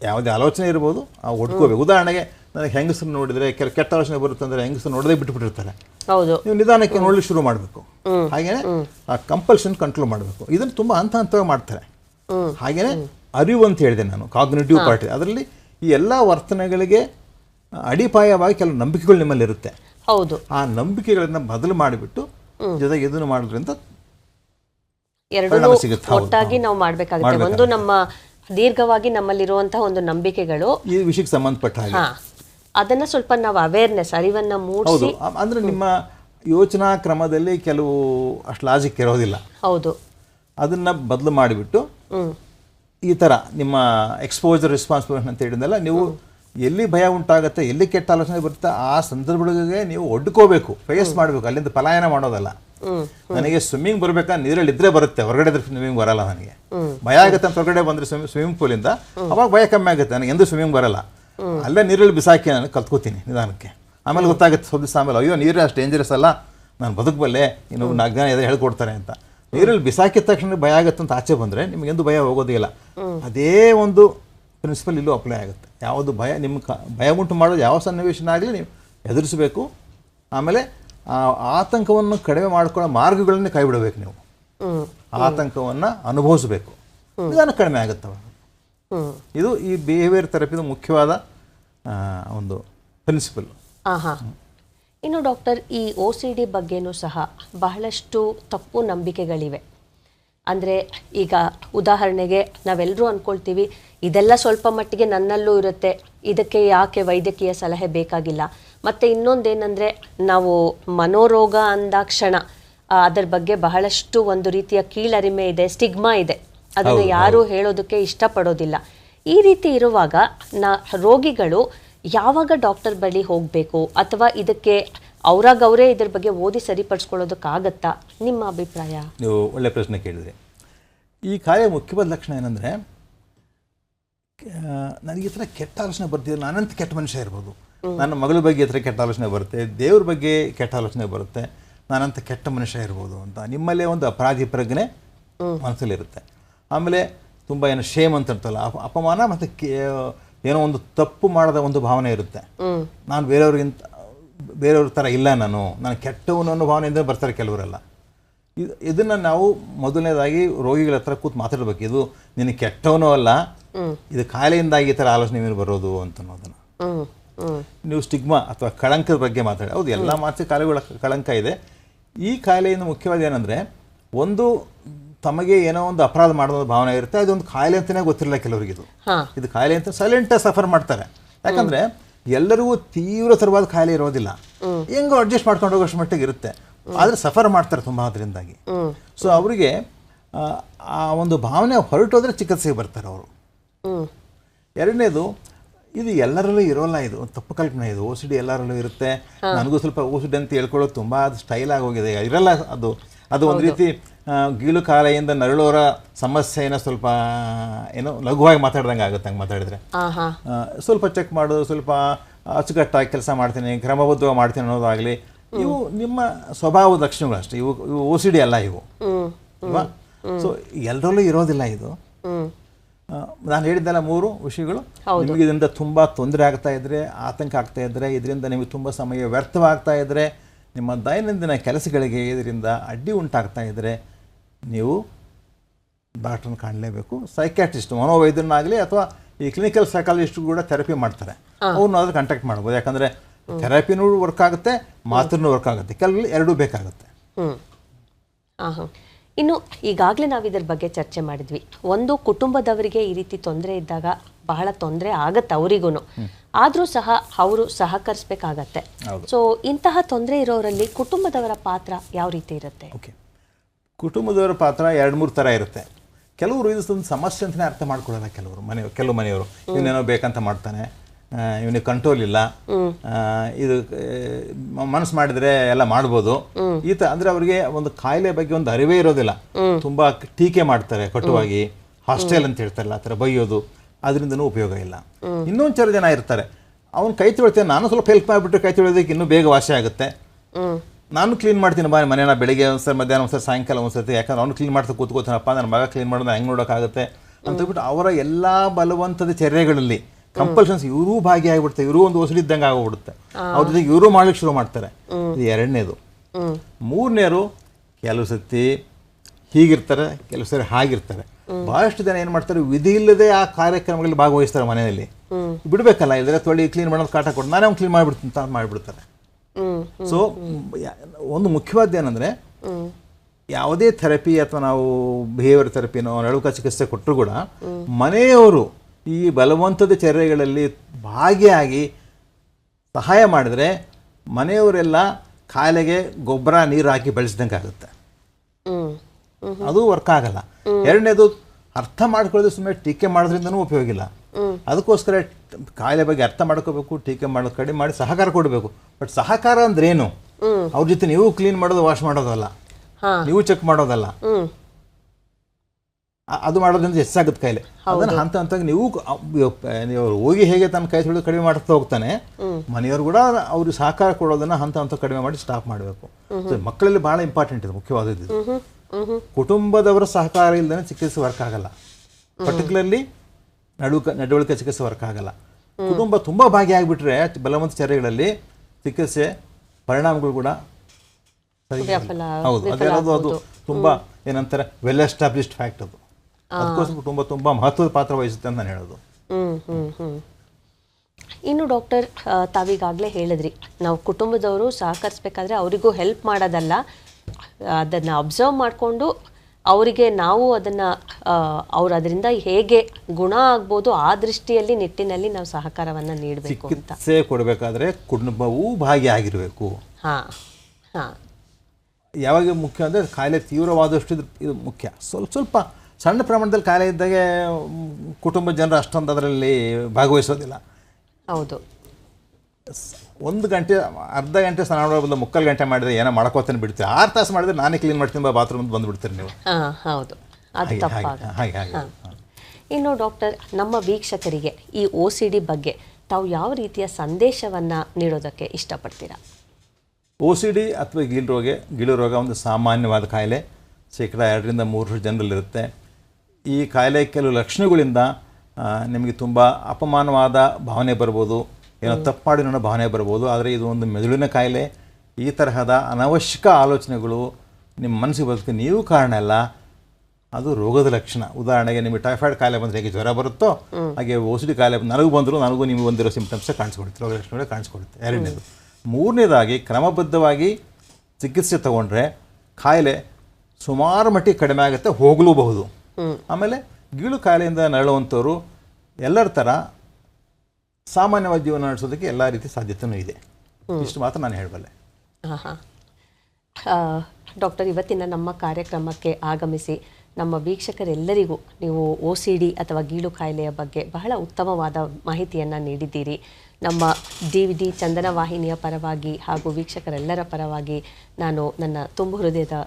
ಯಾವುದೇ ಆಲೋಚನೆ ಇರ್ಬೋದು ಆ ಒಡ್ಕೋಬೇಕು. ಉದಾಹರಣೆಗೆ ನನಗೆ ಹೆಂಗಸರು ನೋಡಿದ್ರೆ ಕೆಲ ಕೆಟ್ಟ ಆಲೋಚನೆ ಬರುತ್ತೆ ಅಂದ್ರೆ ಹೆಂಗಸರು ನೋಡದೇ ಬಿಟ್ಬಿಟ್ಟಿರ್ತಾರೆ. ಹೌದು. ನೀವು ನಿಧಾನಕ್ಕೆ ನೋಡ್ಲಿಕ್ಕೆ ಶುರು ಮಾಡಬೇಕು. ಹಾಗೇನೆ ಆ ಕಂಪಲ್ಷನ್ ಕಂಟ್ರೋಲ್ ಮಾಡಬೇಕು. ಇದನ್ನು ತುಂಬಾ ಹಂತ ಹಂತವಾಗಿ ಮಾಡ್ತಾರೆ. ಹಾಗೇನೆ ಅರಿವು ಅಂತ ಹೇಳಿದೆ ನಾನು ಕಾಗ್ನೇಟಿವ್ ಪಾರ್ಟಿ ಅದರಲ್ಲಿ ಈ ಎಲ್ಲ ವರ್ತನೆಗಳಿಗೆ ಅಡಿಪಾಯವಾಗಿ ಕೆಲವು ನಂಬಿಕೆಗಳು ನಿಮ್ಮಲ್ಲಿ ಇರುತ್ತೆ. ಹೌದು. ಆ ನಂಬಿಕೆಗಳನ್ನ ಬದಲು ಮಾಡಿಬಿಟ್ಟು ಜೊತೆಗೆ ಇದನ್ನು ಮಾಡೋದ್ರಿಂದ ಎರಡೂ ಒಟ್ಟಾಗಿ ನಾವು ಮಾಡಬೇಕಾಗುತ್ತೆ. ಒಂದು ನಮ್ಮ ದೀರ್ಘವಾಗಿ ನಮ್ಮಲ್ಲಿರುವಂತಹ ಒಂದು ನಂಬಿಕೆಗಳು ಈ ವಿಷಯಕ್ಕೆ ಸಂಬಂಧಪಟ್ಟ ಹಾಗೆ. ಅದನ್ನ ಸ್ವಲ್ಪ ನಾವು ಅವೇರ್ನೆಸ್ ಅರಿವನ್ನ ಮೂಡಿಸಿ ಅಂದ್ರೆ ನಿಮ್ಮ ಯೋಚನಾ ಕ್ರಮದಲ್ಲಿ ಕೆಲವು ಅಷ್ಟು ಲಾಜಿಕ್ ಇರೋದಿಲ್ಲ. ಹೌದು. ಅದನ್ನ ಬದಲು ಮಾಡಿಬಿಟ್ಟು ಈ ಥರ ನಿಮ್ಮ ಎಕ್ಸ್ಪೋಜರ್ ರೆಸ್ಪಾನ್ಸಿಬಿಲಿಟಿ ಅಂತ ಹೇಳಿದ್ನಲ್ಲ ನೀವು ಎಲ್ಲಿ ಭಯ ಉಂಟಾಗುತ್ತೆ ಎಲ್ಲಿ ಕೆಟ್ಟ ಆಲೋಚನೆ ಬರುತ್ತೆ ಆ ಸಂದರ್ಭಗಳಿಗೆ ನೀವು ಒಡ್ಕೋಬೇಕು ಫೇಸ್ ಮಾಡಬೇಕು ಅಲ್ಲಿಂದ ಪಲಾಯನ ಮಾಡೋದಲ್ಲ. ನನಗೆ ಸ್ವಿಮ್ಮಿಂಗ್ ಬರಬೇಕಾ ನೀರಲ್ಲಿ ಇದ್ರೆ ಬರುತ್ತೆ ಹೊರಗಡೆ ಸ್ವಿಮ್ಮಿಂಗ್ ಬರಲ್ಲ ನನಗೆ. ಭಯ ಆಗುತ್ತೆ ಅಂತ ಹೊರಗಡೆ ಬಂದ್ರೆ ಸ್ವಿಮ್ಮಿಂಗ್ ಪೂಲಿಂದ ಅವಾಗ ಭಯ ಕಮ್ಮಿ ಆಗುತ್ತೆ ನನಗೆ ಎಂದೂ ಸ್ವಿಮ್ಮಿಂಗ್ ಬರಲ್ಲ. ಅಲ್ಲೇ ನೀರಲ್ಲಿ ಬಿಸಾಕಿ ನಾನು ಕಲ್ತ್ಕೋತೀನಿ ನಿಧಾನಕ್ಕೆ. ಆಮೇಲೆ ಗೊತ್ತಾಗುತ್ತೆ ಸ್ವಲ್ಪ ದಿವಸ ಆಮೇಲೆ ಅಯ್ಯೋ ನೀರು ಅಷ್ಟು ಡೇಂಜರಸ್ ಅಲ್ಲ ನಾನು ಬದುಕಬಲ್ಲೆ ಇನ್ನು ನಾಲ್ಕು ಜನ ಎದುರು ಹೇಳ್ಕೊಡ್ತಾರೆ ಅಂತ. ನೀರಲ್ಲಿ ಬಿಸಾಕಿದ ತಕ್ಷಣ ಭಯ ಆಗುತ್ತೆ ಅಂತ ಆಚೆ ಬಂದರೆ ನಿಮಗೆಂದು ಭಯ ಹೋಗೋದಿಲ್ಲ ಅದೇ ಒಂದು ಪ್ರಿನ್ಸಿಪಲ್ ಇಲ್ಲೂ ಅಪ್ಲೈ ಆಗುತ್ತೆ. ಯಾವುದು ಭಯ, ನಿಮ್ಮ ಕ, ಭಯ ಉಂಟು ಮಾಡೋದು ಯಾವ ಸನ್ನಿವೇಶನ ಆಗಲಿ ನೀವು ಎದುರಿಸಬೇಕು ಆಮೇಲೆ ಆತಂಕವನ್ನು ಕಡಿಮೆ ಮಾಡ್ಕೊಳ್ಳೋ ಮಾರ್ಗಗಳನ್ನೇ ಕೈ ಬಿಡಬೇಕು ನೀವು. ಆತಂಕವನ್ನು ಅನುಭವಿಸಬೇಕು. ನಿಧಾನ ಕಡಿಮೆ ಆಗುತ್ತವ ಇದು ಈ ಬಿಹೇವಿಯರ್ ಥೆರಪಿದ ಮುಖ್ಯವಾದ ಒಂದು ಪ್ರಿನ್ಸಿಪಲ್ ಇನ್ನು ಡಾಕ್ಟರ್ ಈ ಒ ಸಿ ಡಿ ಬಗ್ಗೆನೂ ಸಹ ಬಹಳಷ್ಟು ತಪ್ಪು ನಂಬಿಕೆಗಳಿವೆ. ಅಂದರೆ ಈಗ ಉದಾಹರಣೆಗೆ ನಾವೆಲ್ಲರೂ ಅಂದ್ಕೊಳ್ತೀವಿ ಇದೆಲ್ಲ ಸ್ವಲ್ಪ ಮಟ್ಟಿಗೆ ನನ್ನಲ್ಲೂ ಇರುತ್ತೆ ಇದಕ್ಕೆ ಯಾಕೆ ವೈದ್ಯಕೀಯ ಸಲಹೆ ಬೇಕಾಗಿಲ್ಲ. ಮತ್ತು ಇನ್ನೊಂದೇನೆಂದರೆ ನಾವು ಮನೋರೋಗ ಅಂದಾಕ್ಷಣ ಅದರ ಬಗ್ಗೆ ಬಹಳಷ್ಟು ಒಂದು ರೀತಿಯ ಕೀಳರಿಮೆ ಇದೆ ಸ್ಟಿಗ್ಮಾ ಇದೆ. ಅದನ್ನು ಯಾರೂ ಹೇಳೋದಕ್ಕೆ ಇಷ್ಟಪಡೋದಿಲ್ಲ. ಈ ರೀತಿ ಇರುವಾಗ ನಾ ರೋಗಿಗಳು ಯಾವಾಗ ಡಾಕ್ಟರ್ ಬಳಿ ಹೋಗಬೇಕು ಅಥವಾ ಇದಕ್ಕೆ ಅವರಾಗವರೇ ಇದ್ರ ಬಗ್ಗೆ ಓದಿ ಸರಿಪಡಿಸ್ಕೊಳ್ಳೋದಕ್ಕಾಗತ್ತಾ? ನಿಮ್ಮ ಅಭಿಪ್ರಾಯ? ನೀವು ಒಳ್ಳೆ ಪ್ರಶ್ನೆ ಕೇಳಿದ್ರಿ. ಈ ಕಾಯಿಲೆ ಮುಖ್ಯವಾದ ಲಕ್ಷಣ ಏನಂದರೆ ನನಗೆ ಈ ಥರ ಕೆಟ್ಟ ಆಲೋಚನೆ ಬರ್ತಿದೆ ನಾನಂತ ಕೆಟ್ಟ ಮನುಷ್ಯ ಇರ್ಬೋದು. ನನ್ನ ಮಗಳ ಬಗ್ಗೆ ಈ ಥರ ಕೆಟ್ಟ ಆಲೋಚನೆ ಬರುತ್ತೆ ದೇವ್ರ ಬಗ್ಗೆ ಕೆಟ್ಟ ಆಲೋಚನೆ ಬರುತ್ತೆ ನಾನಂತ ಕೆಟ್ಟ ಮನುಷ್ಯ ಇರ್ಬೋದು ಅಂತ ನಿಮ್ಮಲ್ಲೇ ಒಂದು ಅಪರಾಧಿ ಪ್ರಜ್ಞೆ ಮನಸ್ಸಲ್ಲಿರುತ್ತೆ. ಆಮೇಲೆ ತುಂಬ ಏನು ಶೇಮ್ ಅಂತ ಇರ್ತಲ್ಲ ಅಪ- ಅಪಮಾನ ಮತ್ತು ಏನೋ ಒಂದು ತಪ್ಪು ಮಾಡದ ಒಂದು ಭಾವನೆ ಇರುತ್ತೆ. ನಾನು ಬೇರೆಯವ್ರಿಗಿಂತ, ಬೇರೆಯವ್ರ ಥರ ಇಲ್ಲ ನಾನು ನಾನು ಕೆಟ್ಟವನು ಅನ್ನೋ ಭಾವನೆಯಿಂದ ಬರ್ತಾರೆ ಕೆಲವರೆಲ್ಲ. ಇದು ಇದನ್ನು ನಾವು ಮೊದಲನೇದಾಗಿ ರೋಗಿಗಳ ಹತ್ರ ಕೂತು ಮಾತಾಡ್ಬೇಕು. ಇದು ನಿನಗೆ ಕೆಟ್ಟವನು ಅಲ್ಲ, ಇದು ಕಾಯಿಲೆಯಿಂದಾಗಿ ಈ ಥರ ಆಲೋಚನೆ ಮೇಲೆ ಬರೋದು ಅಂತ ಅನ್ನೋದನ್ನು. ನೀವು ಸ್ಟಿಗ್ಮಾ ಅಥವಾ ಕಳಂಕದ ಬಗ್ಗೆ ಮಾತಾಡಿ. ಹೌದು, ಎಲ್ಲ ಮಾನಸಿಕ ಕಾಯಿಲೆಗಳ ಕಳಂಕ ಇದೆ. ಈ ಕಾಯಿಲೆಯಿಂದ ಮುಖ್ಯವಾದ ಏನಂದರೆ, ಒಂದು ತಮಗೆ ಏನೋ ಒಂದು ಅಪರಾಧ ಮಾಡೋದು ಭಾವನೆ ಇರುತ್ತೆ ಅದೊಂದು ಕಾಯಿಲೆ ಅಂತಲೇ ಗೊತ್ತಿರಲ್ಲ ಕೆಲವರಿಗೆ ಇದು. ಇದು ಕಾಯಿಲೆ ಅಂತ ಸೈಲೆಂಟಾಗಿ ಸಫರ್ ಮಾಡ್ತಾರೆ. ಯಾಕಂದರೆ ಎಲ್ಲರಿಗೂ ತೀವ್ರತರವಾದ ಕಾಯಿಲೆ ಇರೋದಿಲ್ಲ. ಹೆಂಗೋ ಅಡ್ಜಸ್ಟ್ ಮಾಡ್ಕೊಂಡು ಹೋಗೋಷ್ಟು ಮಟ್ಟಿಗೆ ಇರುತ್ತೆ. ಆದರೆ ಸಫರ್ ಮಾಡ್ತಾರೆ ತುಂಬ ಅದರಿಂದಾಗಿ ಸೊ ಅವರಿಗೆ ಆ, ಒಂದು ಭಾವನೆ ಹೊರಟೋದ್ರೆ ಚಿಕಿತ್ಸೆಗೆ ಬರ್ತಾರೆ ಅವರು. ಎರಡನೇದು ಇದು ಎಲ್ಲರಲ್ಲೂ ಇರೋಲ್ಲ ಇದು. ಒಂದು ತಪ್ಪು ಕಲ್ಪನೆ ಇದು. ಓ ಸಿ ಡಿ ಎಲ್ಲರಲ್ಲೂ ಇರುತ್ತೆ. ನನಗೂ ಸ್ವಲ್ಪ ಓ ಸಿ ಡಿ ಅಂತ ಹೇಳ್ಕೊಳ್ಳೋದು ತುಂಬ ಅದು ಸ್ಟೈಲ್ ಆಗೋಗಿದೆ ಇರಲ್ಲ ಅದು. ಅದು ಒಂದು ರೀತಿ ಗೀಳು ಕಾಲೆಯಿಂದ ನರಳೋರ ಸಮಸ್ಯೆನ ಸ್ವಲ್ಪ ಏನೋ ಲಘುವಾಗಿ ಮಾತಾಡ್ದಂಗೆ ಆಗುತ್ತೆ ಹಂಗೆ ಮಾತಾಡಿದ್ರೆ. ಸ್ವಲ್ಪ ಚೆಕ್ ಮಾಡೋದು ಸ್ವಲ್ಪ ಅಚ್ಚುಕಟ್ಟಾಗಿ ಕೆಲಸ ಮಾಡ್ತೀನಿ ಕ್ರಮಬದ್ಧವಾಗಿ ಮಾಡ್ತೀನಿ ಅನ್ನೋದಾಗಲಿ ಇವು ನಿಮ್ಮ ಸ್ವಭಾವ ಲಕ್ಷಣಗಳು ಅಷ್ಟೇ. ಇವು ಇವು ಓ ಸಿ ಡಿ ಅಲ್ಲ ಇವು. ಅಲ್ವಾ ಸೊ ಎಲ್ಲರಲ್ಲೂ ಇರೋದಿಲ್ಲ ಇದು. ನಾನು ಹೇಳಿದ್ದೆಲ್ಲ ಮೂರು ವಿಷಯಗಳು. ನಿಮಗೆ ಇದರಿಂದ ತುಂಬ ತೊಂದರೆ ಆಗ್ತಾ ಇದ್ರೆ ಆತಂಕ ಆಗ್ತಾ ಇದ್ರೆ ಇದರಿಂದ ನಿಮಗೆ ತುಂಬ ಸಮಯ ವ್ಯರ್ಥವಾಗ್ತಾ ಇದ್ದರೆ ನಿಮ್ಮ ದೈನಂದಿನ ಕೆಲಸಗಳಿಗೆ ಇದರಿಂದ ಅಡ್ಡಿ ಉಂಟಾಗ್ತಾ ಇದ್ದರೆ ನೀವು ಡಾಕ್ಟ್ರನ್ನ ಕಾಣಲೇಬೇಕು. ಸೈಕ್ಯಾಟ್ರಿಸ್ಟ್ ಮನೋವೈದ್ಯನಾಗಲಿ ಅಥವಾ ಈ ಕ್ಲಿನಿಕಲ್ ಸೈಕಾಲಜಿಸ್ಟ್ ಕೂಡ ಥೆರಪಿ ಮಾಡ್ತಾರೆ. ಅವ್ರನ್ನ ಅದು ಕಾಂಟ್ಯಾಕ್ಟ್ ಮಾಡ್ಬೋದು. ಯಾಕಂದರೆ ಥೆರಪಿನೂ ವರ್ಕ್ ಆಗುತ್ತೆ ಮಾತ್ರನೂ ವರ್ಕ್ ಆಗುತ್ತೆ. ಕೆಲವು ಎರಡೂ ಬೇಕಾಗುತ್ತೆ. ಹ್ಮ್. ಆ ಹಾ ಇನ್ನು ಈಗಾಗಲೇ ನಾವು ಇದರ ಬಗ್ಗೆ ಚರ್ಚೆ ಮಾಡಿದ್ವಿ. ಒಂದು ಕುಟುಂಬದವರಿಗೆ ಈ ರೀತಿ ತೊಂದರೆ ಇದ್ದಾಗ ಬಹಳ ತೊಂದರೆ ಆಗತ್ತೆ ಅವರಿಗೂ ಆದರೂ ಸಹ ಅವರು ಸಹಕರಿಸ್ಬೇಕಾಗತ್ತೆ. ಸೊ ಇಂತಹ ತೊಂದರೆ ಇರೋರಲ್ಲಿ ಕುಟುಂಬದವರ ಪಾತ್ರ ಯಾವ ರೀತಿ ಇರುತ್ತೆ? ಓಕೆ. ಕುಟುಂಬದವರ ಪಾತ್ರ ಎರಡು ಮೂರು ಥರ ಇರುತ್ತೆ. ಕೆಲವರು ಇದೊಂದು ಸಮಸ್ಯೆ ಅಂತಲೇ ಅರ್ಥ ಮಾಡ್ಕೊಳ್ಳಲ್ಲ ಕೆಲವರು ಮನೆ ಕೆಲವು ಮನೆಯವರು. ಇವನೇನೋ ಬೇಕಂತ ಮಾಡ್ತಾನೆ. ಇವನಿಗೆ ಕಂಟ್ರೋಲ್ ಇಲ್ಲ. ಇದು ಮನಸ್ಸು ಮಾಡಿದ್ರೆ ಎಲ್ಲ ಮಾಡ್ಬೋದು. ಈ ತರ ಅಂದ್ರೆ ಅವರಿಗೆ ಒಂದು ಕಾಯಿಲೆ ಬಗ್ಗೆ ಒಂದು ಅರಿವೇ ಇರೋದಿಲ್ಲ. ತುಂಬಾ ಟೀಕೆ ಮಾಡ್ತಾರೆ ಕಟುವಾಗಿ. ಹಾಸ್ಟೆಲ್ ಅಂತ ಹೇಳ್ತಾರಲ್ಲ ಆ ಥರ ಬೈಯೋದು. ಅದರಿಂದನೂ ಉಪಯೋಗ ಇಲ್ಲ. ಇನ್ನೊಂದು ಚರ ಜನ ಇರ್ತಾರೆ. ಅವ್ನು ಕೈ ತೊಳಿತೇನೆ ನಾನು ಸ್ವಲ್ಪ ಹೆಲ್ಪ್ ಮಾಡಿಬಿಟ್ಟು ಕೈ ತೊಳೆಯೋದಕ್ಕೆ ಇನ್ನೂ ಬೇಗ ವಾಸಿ ಆಗುತ್ತೆ. ನಾನು ಕ್ಲೀನ್ ಮಾಡ್ತೀನಿ ಬಾ ಮನೇನ ಬೆಳಿಗ್ಗೆ ಒಂದ್ಸರಿ ಮಧ್ಯಾಹ್ನ ಒಂದ್ಸರಿ ಸಾಯಂಕಾಲ ಒಂದ್ಸತಿ ಯಾಕಂದ್ರೆ ಅವ್ನು ಕ್ಲೀನ್ ಮಾಡ್ತಾ ಕೂತ್ಕೋತಾನಪ್ಪ ನನ್ನ ಮಗ ಕ್ಲೀನ್ ಮಾಡೋದು ಹೆಂಗೆ ನೋಡೋಕ್ಕಾಗುತ್ತೆ ಅಂತ ಹೇಳ್ಬಿಟ್ಟು ಅವರ ಎಲ್ಲ ಬಲವಂತದ ಚರ್ಯಗಳಲ್ಲಿ ಕಂಪಲ್ಷನ್ಸ್ ಇವರೂ ಭಾಗಿಯಾಗ್ಬಿಡ್ತಾರೆ ಇವರು ಒಂದು ಹೊಸಡಿ ಇದ್ದಂಗೆ ಆಗೋಗ್ಬಿಡುತ್ತೆ. ಅವ್ರ ಜೊತೆಗೆ ಇವರು ಮಾಡ್ಲಿಕ್ಕೆ ಶುರು ಮಾಡ್ತಾರೆ. ಇದು ಎರಡನೇದು. ಮೂರನೇರು ಕೆಲವು ಸತಿ ಹೀಗಿರ್ತಾರೆ ಕೆಲವು ಸರಿ ಹಾಗಿರ್ತಾರೆ. ಬಹಳಷ್ಟು ಜನ ಏನು ಮಾಡ್ತಾರೆ, ವಿಧಿ ಇಲ್ಲದೆ ಆ ಕಾರ್ಯಕ್ರಮಗಳಲ್ಲಿ ಭಾಗವಹಿಸ್ತಾರೆ ಮನೆಯಲ್ಲಿ. ಬಿಡಬೇಕಲ್ಲ ಇಲ್ಲದ್ರೆ ತೊಳಿ ಕ್ಲೀನ್ ಮಾಡೋದು ಕಾಟ ಕೊಟ್ಟು ನಾನೇ ಅವ್ನು ಕ್ಲೀನ್ ಮಾಡಿಬಿಡ್ತೀನಿ ಅಂತ ಮಾಡಿಬಿಡ್ತಾರೆ. ಸೊ ಒಂದು ಮುಖ್ಯವಾದ ಏನಂದ್ರೆ, ಯಾವುದೇ ಥೆರಪಿ ಅಥವಾ ನಾವು ಬಿಹೇವಿಯರ್ ಥೆರಪಿನೋ ನಡುಕ ಚಿಕಿತ್ಸೆ ಕೊಟ್ಟರು ಕೂಡ ಮನೆಯವರು ಈ ಬಲವಂತದ ಚರ್ಯಗಳಲ್ಲಿ ಭಾಗಿಯಾಗಿ ಸಹಾಯ ಮಾಡಿದ್ರೆ ಮನೆಯವರೆಲ್ಲ ಕಾಯಿಲೆಗೆ ಗೊಬ್ಬರ, ನೀರು ಹಾಕಿ ಬೆಳೆಸಿದಂಗೆ ಆಗುತ್ತೆ ಅದು ವರ್ಕ್ ಆಗಲ್ಲ. ಎರಡನೇದು ಅರ್ಥ ಮಾಡ್ಕೊಳ್ಳೋದು ಸುಮ್ಮನೆ ಟೀಕೆ ಮಾಡೋದ್ರಿಂದನೂ ಉಪಯೋಗ ಇಲ್ಲ. ಅದಕ್ಕೋಸ್ಕರ ಕಾಯಿಲೆ ಬಗ್ಗೆ ಅರ್ಥ ಮಾಡ್ಕೋಬೇಕು ಟೀಕೆ ಮಾಡೋದು ಕಡಿಮೆ ಮಾಡಿ ಸಹಕಾರ ಕೊಡಬೇಕು. ಬಟ್ ಸಹಕಾರ ಅಂದ್ರೆ ಏನು ಅವ್ರ ಜೊತೆ ನೀವು ಕ್ಲೀನ್ ಮಾಡೋದು ವಾಶ್ ಮಾಡೋದಲ್ಲ. ನೀವು ಚೆಕ್ ಮಾಡೋದಲ್ಲ. ಅದು ಮಾಡೋದ್ರಿಂದ ಹೆಚ್ಚಾಗುತ್ತೆ ಕಾಯಿಲೆ. ಅದನ್ನ ಹಂತ ಹಂತ ನೀವು ಹೋಗಿ ಹೇಗೆ ತನ್ನ ಕೈ ತೊಳೆದು ಕಡಿಮೆ ಮಾಡ್ತಾ ಹೋಗ್ತಾನೆ ಮನೆಯವರು ಕೂಡ ಅವ್ರಿಗೆ ಸಹಕಾರ ಕೊಡೋದನ್ನ ಹಂತ ಹಂತ ಕಡಿಮೆ ಮಾಡಿ ಸ್ಟಾಪ್ ಮಾಡಬೇಕು. ಮಕ್ಕಳಲ್ಲಿ ಬಹಳ ಇಂಪಾರ್ಟೆಂಟ್ ಇದು ಮುಖ್ಯವಾದದ್ದು ಕುಟುಂಬದವರ ಸಹಕಾರ ಇಲ್ಲದೇ ಚಿಕಿತ್ಸೆ ವರ್ಕ್ ಆಗಲ್ಲ. ಪರ್ಟಿಕ್ಯುಲರ್ಲಿ ನಡುಕ ನಡವಳಿಕೆ ಚಿಕಿತ್ಸೆ ವರ್ಕ್ ಆಗಲ್ಲ. ಕುಟುಂಬ ತುಂಬ ಭಾಗಿಯಾಗಿಬಿಟ್ರೆ ಬಲವಂತ ಚರ್ಯಗಳಲ್ಲಿ ಚಿಕಿತ್ಸೆ ಪರಿಣಾಮಗಳು ಕೂಡ ಹೌದು ಅದೇನದು ಅದು ತುಂಬ ಏನಂತಾರೆ ವೆಲ್ ಎಸ್ಟಾಬ್ಲಿಷ್ಡ್ ಫ್ಯಾಕ್ಟ್ ಅದು ಅದಕ್ಕೋಸ್ಕರ ಕುಟುಂಬ ತುಂಬ ಮಹತ್ವದ ಪಾತ್ರ ವಹಿಸುತ್ತೆ ಅಂತ ನಾನು ಹೇಳೋದು. ಇನ್ನು ಡಾಕ್ಟರ್ ತಾವೀಗಾಗಲೇ ಹೇಳಿದ್ರಿ ನಾವು ಕುಟುಂಬದವರು ಸಹಕರಿಸಬೇಕಾದ್ರೆ ಅವರಿಗೂ ಹೆಲ್ಪ್ ಮಾಡೋದಲ್ಲ. ಅದನ್ನು ಅಬ್ಸರ್ವ್ ಮಾಡಿಕೊಂಡು ಅವರಿಗೆ ನಾವು ಅದನ್ನು ಅವ್ರು ಅದರಿಂದ ಹೇಗೆ ಗುಣ ಆಗ್ಬೋದು ಆ ದೃಷ್ಟಿಯಲ್ಲಿ ನಿಟ್ಟಿನಲ್ಲಿ ನಾವು ಸಹಕಾರವನ್ನು ನೀಡಬೇಕು ಅಂತ. ಕೊಡಬೇಕಾದ್ರೆ ಕುಟುಂಬವೂ ಭಾಗಿಯಾಗಿರಬೇಕು ಹಾಂ ಹಾಂ. ಯಾವಾಗ ಮುಖ್ಯ ಅಂದರೆ ಕಾಯಿಲೆ ತೀವ್ರವಾದಷ್ಟು ಇದು ಮುಖ್ಯ. ಸ್ವಲ್ಪ ಸ್ವಲ್ಪ ಸಣ್ಣ ಪ್ರಮಾಣದಲ್ಲಿ ಕಾಯಿಲೆ ಇದ್ದಾಗೆ ಕುಟುಂಬ ಜನರು ಅಷ್ಟೊಂದು ಅದರಲ್ಲಿ ಭಾಗವಹಿಸೋದಿಲ್ಲ. ಹೌದು. ಒಂದು ಗಂಟೆ ಅರ್ಧ ಗಂಟೆ ಸ್ನಾನ ಮಾಡೋ ಬದಲು ಮುಕ್ಕಾಲು ಗಂಟೆ ಮಾಡಿದ್ರೆ ಏನೋ ಮಾಡ್ಕೋತಾನೆ ಬಿಡ್ತೀರಿ? ಆರು ತಾಸು ಮಾಡಿದ್ರೆ ನಾನೇ ಕ್ಲೀನ್ ಮಾಡ್ತೀನಿ ಬಾ ಬಾತ್ರೂಮ್ ಬಂದುಬಿಡ್ತೀರಿ ನೀವು. ಹೌದು. ಹಾಗೆ ಹಾಗೆ ಇನ್ನು ಡಾಕ್ಟರ್ ನಮ್ಮ ವೀಕ್ಷಕರಿಗೆ ಈ ಒ ಸಿ ಡಿ ಬಗ್ಗೆ ತಾವು ಯಾವ ರೀತಿಯ ಸಂದೇಶವನ್ನು ನೀಡೋದಕ್ಕೆ ಇಷ್ಟಪಡ್ತೀರಾ? ಓ ಸಿ ಡಿ ಅಥವಾ ಗೀಳು ರೋಗ ಗೀಳು ರೋಗ ಒಂದು ಸಾಮಾನ್ಯವಾದ ಕಾಯಿಲೆ. ಶೇಕಡ ಎರಡರಿಂದ ಮೂರು ಜನರಲ್ಲಿರುತ್ತೆ. ಈ ಕಾಯಿಲೆ ಕೆಲವು ಲಕ್ಷಣಗಳಿಂದ ನಿಮಗೆ ತುಂಬ ಅಪಮಾನವಾದ ಭಾವನೆ ಬರ್ಬೋದು. ಏನೋ ತಪ್ಪು ಮಾಡಿ ಅನ್ನೋ ಭಾವನೆ ಬರ್ಬೋದು ಆದರೆ ಇದು ಒಂದು ಮೆದುಳಿನ ಕಾಯಿಲೆ. ಈ ತರಹದ ಅನವಶ್ಯಕ ಆಲೋಚನೆಗಳು ನಿಮ್ಮ ಮನಸ್ಸಿಗೆ ಬರೋದಕ್ಕೆ ನೀವು ಕಾರಣ ಅಲ್ಲ. ಅದು ರೋಗದ ಲಕ್ಷಣ. ಉದಾಹರಣೆಗೆ ನಿಮಗೆ ಟೈಫಾಯ್ಡ್ ಕಾಯಿಲೆ ಬಂದರೆ ಹೇಗೆ ಜ್ವರ ಬರುತ್ತೋ ಹಾಗೆ ಓಸಿಡಿ ಕಾಯಿಲೆ ನನಗೂ ಬಂದರೂ ನನಗೂ ನಿಮಗೆ ಬಂದಿರೋ ಸಿಂಪ್ಟಮ್ಸ್ ಕಾಣಿಸ್ಕೊಡುತ್ತೆ. ರೋಗ ಲಕ್ಷಣಗಳೇ ಕಾಣಿಸ್ಕೊಡುತ್ತೆ. ಎರಡನೇದು. ಮೂರನೇದಾಗಿ ಕ್ರಮಬದ್ಧವಾಗಿ ಚಿಕಿತ್ಸೆ ತಗೊಂಡ್ರೆ ಕಾಯಿಲೆ ಸುಮಾರು ಮಟ್ಟಿಗೆ ಕಡಿಮೆ ಆಗುತ್ತೆ ಹೋಗಲೂಬಹುದು. ಆಮೇಲೆ ಗೀಳು ಕಾಯಿಲೆಯಿಂದ ನರಳುವಂಥವ್ರು ಎಲ್ಲರ ಥರ ಸಾಮಾನ್ಯವಾದ ಜೀವನ ನಡೆಸೋದಕ್ಕೆ ಎಲ್ಲ ರೀತಿ ಸಾಧ್ಯತೆಯೂ ಇದೆ. ಇಷ್ಟು ಮಾತ್ರ ನಾನು ಹೇಳಬಲ್ಲೆ. ಡಾಕ್ಟರ್ ಇವತ್ತಿನ ನಮ್ಮ ಕಾರ್ಯಕ್ರಮಕ್ಕೆ ಆಗಮಿಸಿ ನಮ್ಮ ವೀಕ್ಷಕರೆಲ್ಲರಿಗೂ ನೀವು ಒ ಸಿ ಡಿ ಅಥವಾ ಗೀಳು ಕಾಯಿಲೆಯ ಬಗ್ಗೆ ಬಹಳ ಉತ್ತಮವಾದ ಮಾಹಿತಿಯನ್ನು ನೀಡಿದ್ದೀರಿ. ನಮ್ಮ ಡಿ ವಿ ಡಿ ಚಂದನ ವಾಹಿನಿಯ ಪರವಾಗಿ ಹಾಗೂ ವೀಕ್ಷಕರೆಲ್ಲರ ಪರವಾಗಿ ನಾನು ನನ್ನ ತುಂಬು ಹೃದಯದ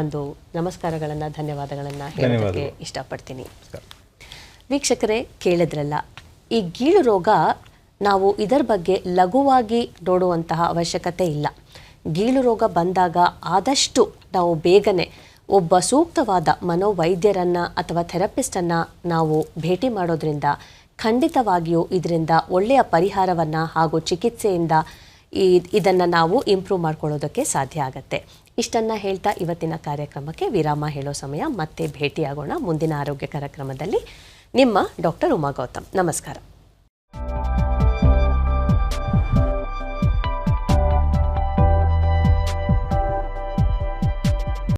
ಒಂದು ನಮಸ್ಕಾರಗಳನ್ನು ಧನ್ಯವಾದಗಳನ್ನು ಹೇಳೋದಕ್ಕೆ ಇಷ್ಟಪಡ್ತೀನಿ. ವೀಕ್ಷಕರೇ ಕೇಳಿದ್ರಲ್ಲ ಈ ಗೀಳು ರೋಗ ನಾವು ಇದರ ಬಗ್ಗೆ ಲಘುವಾಗಿ ನೋಡುವಂತಹ ಅವಶ್ಯಕತೆ ಇಲ್ಲ. ಗೀಳು ರೋಗ ಬಂದಾಗ ಆದಷ್ಟು ನಾವು ಬೇಗನೆ ಒಬ್ಬ ಸೂಕ್ತವಾದ ಮನೋವೈದ್ಯರನ್ನು ಅಥವಾ ಥೆರಪಿಸ್ಟನ್ನು ನಾವು ಭೇಟಿ ಮಾಡೋದ್ರಿಂದ ಖಂಡಿತವಾಗಿಯೂ ಇದರಿಂದ ಒಳ್ಳೆಯ ಪರಿಹಾರವನ್ನು ಹಾಗೂ ಚಿಕಿತ್ಸೆಯಿಂದ ಈ ಇದನ್ನು ನಾವು ಇಂಪ್ರೂವ್ ಮಾಡ್ಕೊಳ್ಳೋದಕ್ಕೆ ಸಾಧ್ಯ ಆಗುತ್ತೆ. ಇಷ್ಟನ್ನು ಹೇಳ್ತಾ ಇವತ್ತಿನ ಕಾರ್ಯಕ್ರಮಕ್ಕೆ ವಿರಾಮ ಹೇಳೋ ಸಮಯ. ಮತ್ತೆ ಭೇಟಿಯಾಗೋಣ ಮುಂದಿನ ಆರೋಗ್ಯ ಕಾರ್ಯಕ್ರಮದಲ್ಲಿ. ನಿಮ್ಮ ಡಾಕ್ಟರ್ ಉಮಾ ಗೌತಮ್. ನಮಸ್ಕಾರ.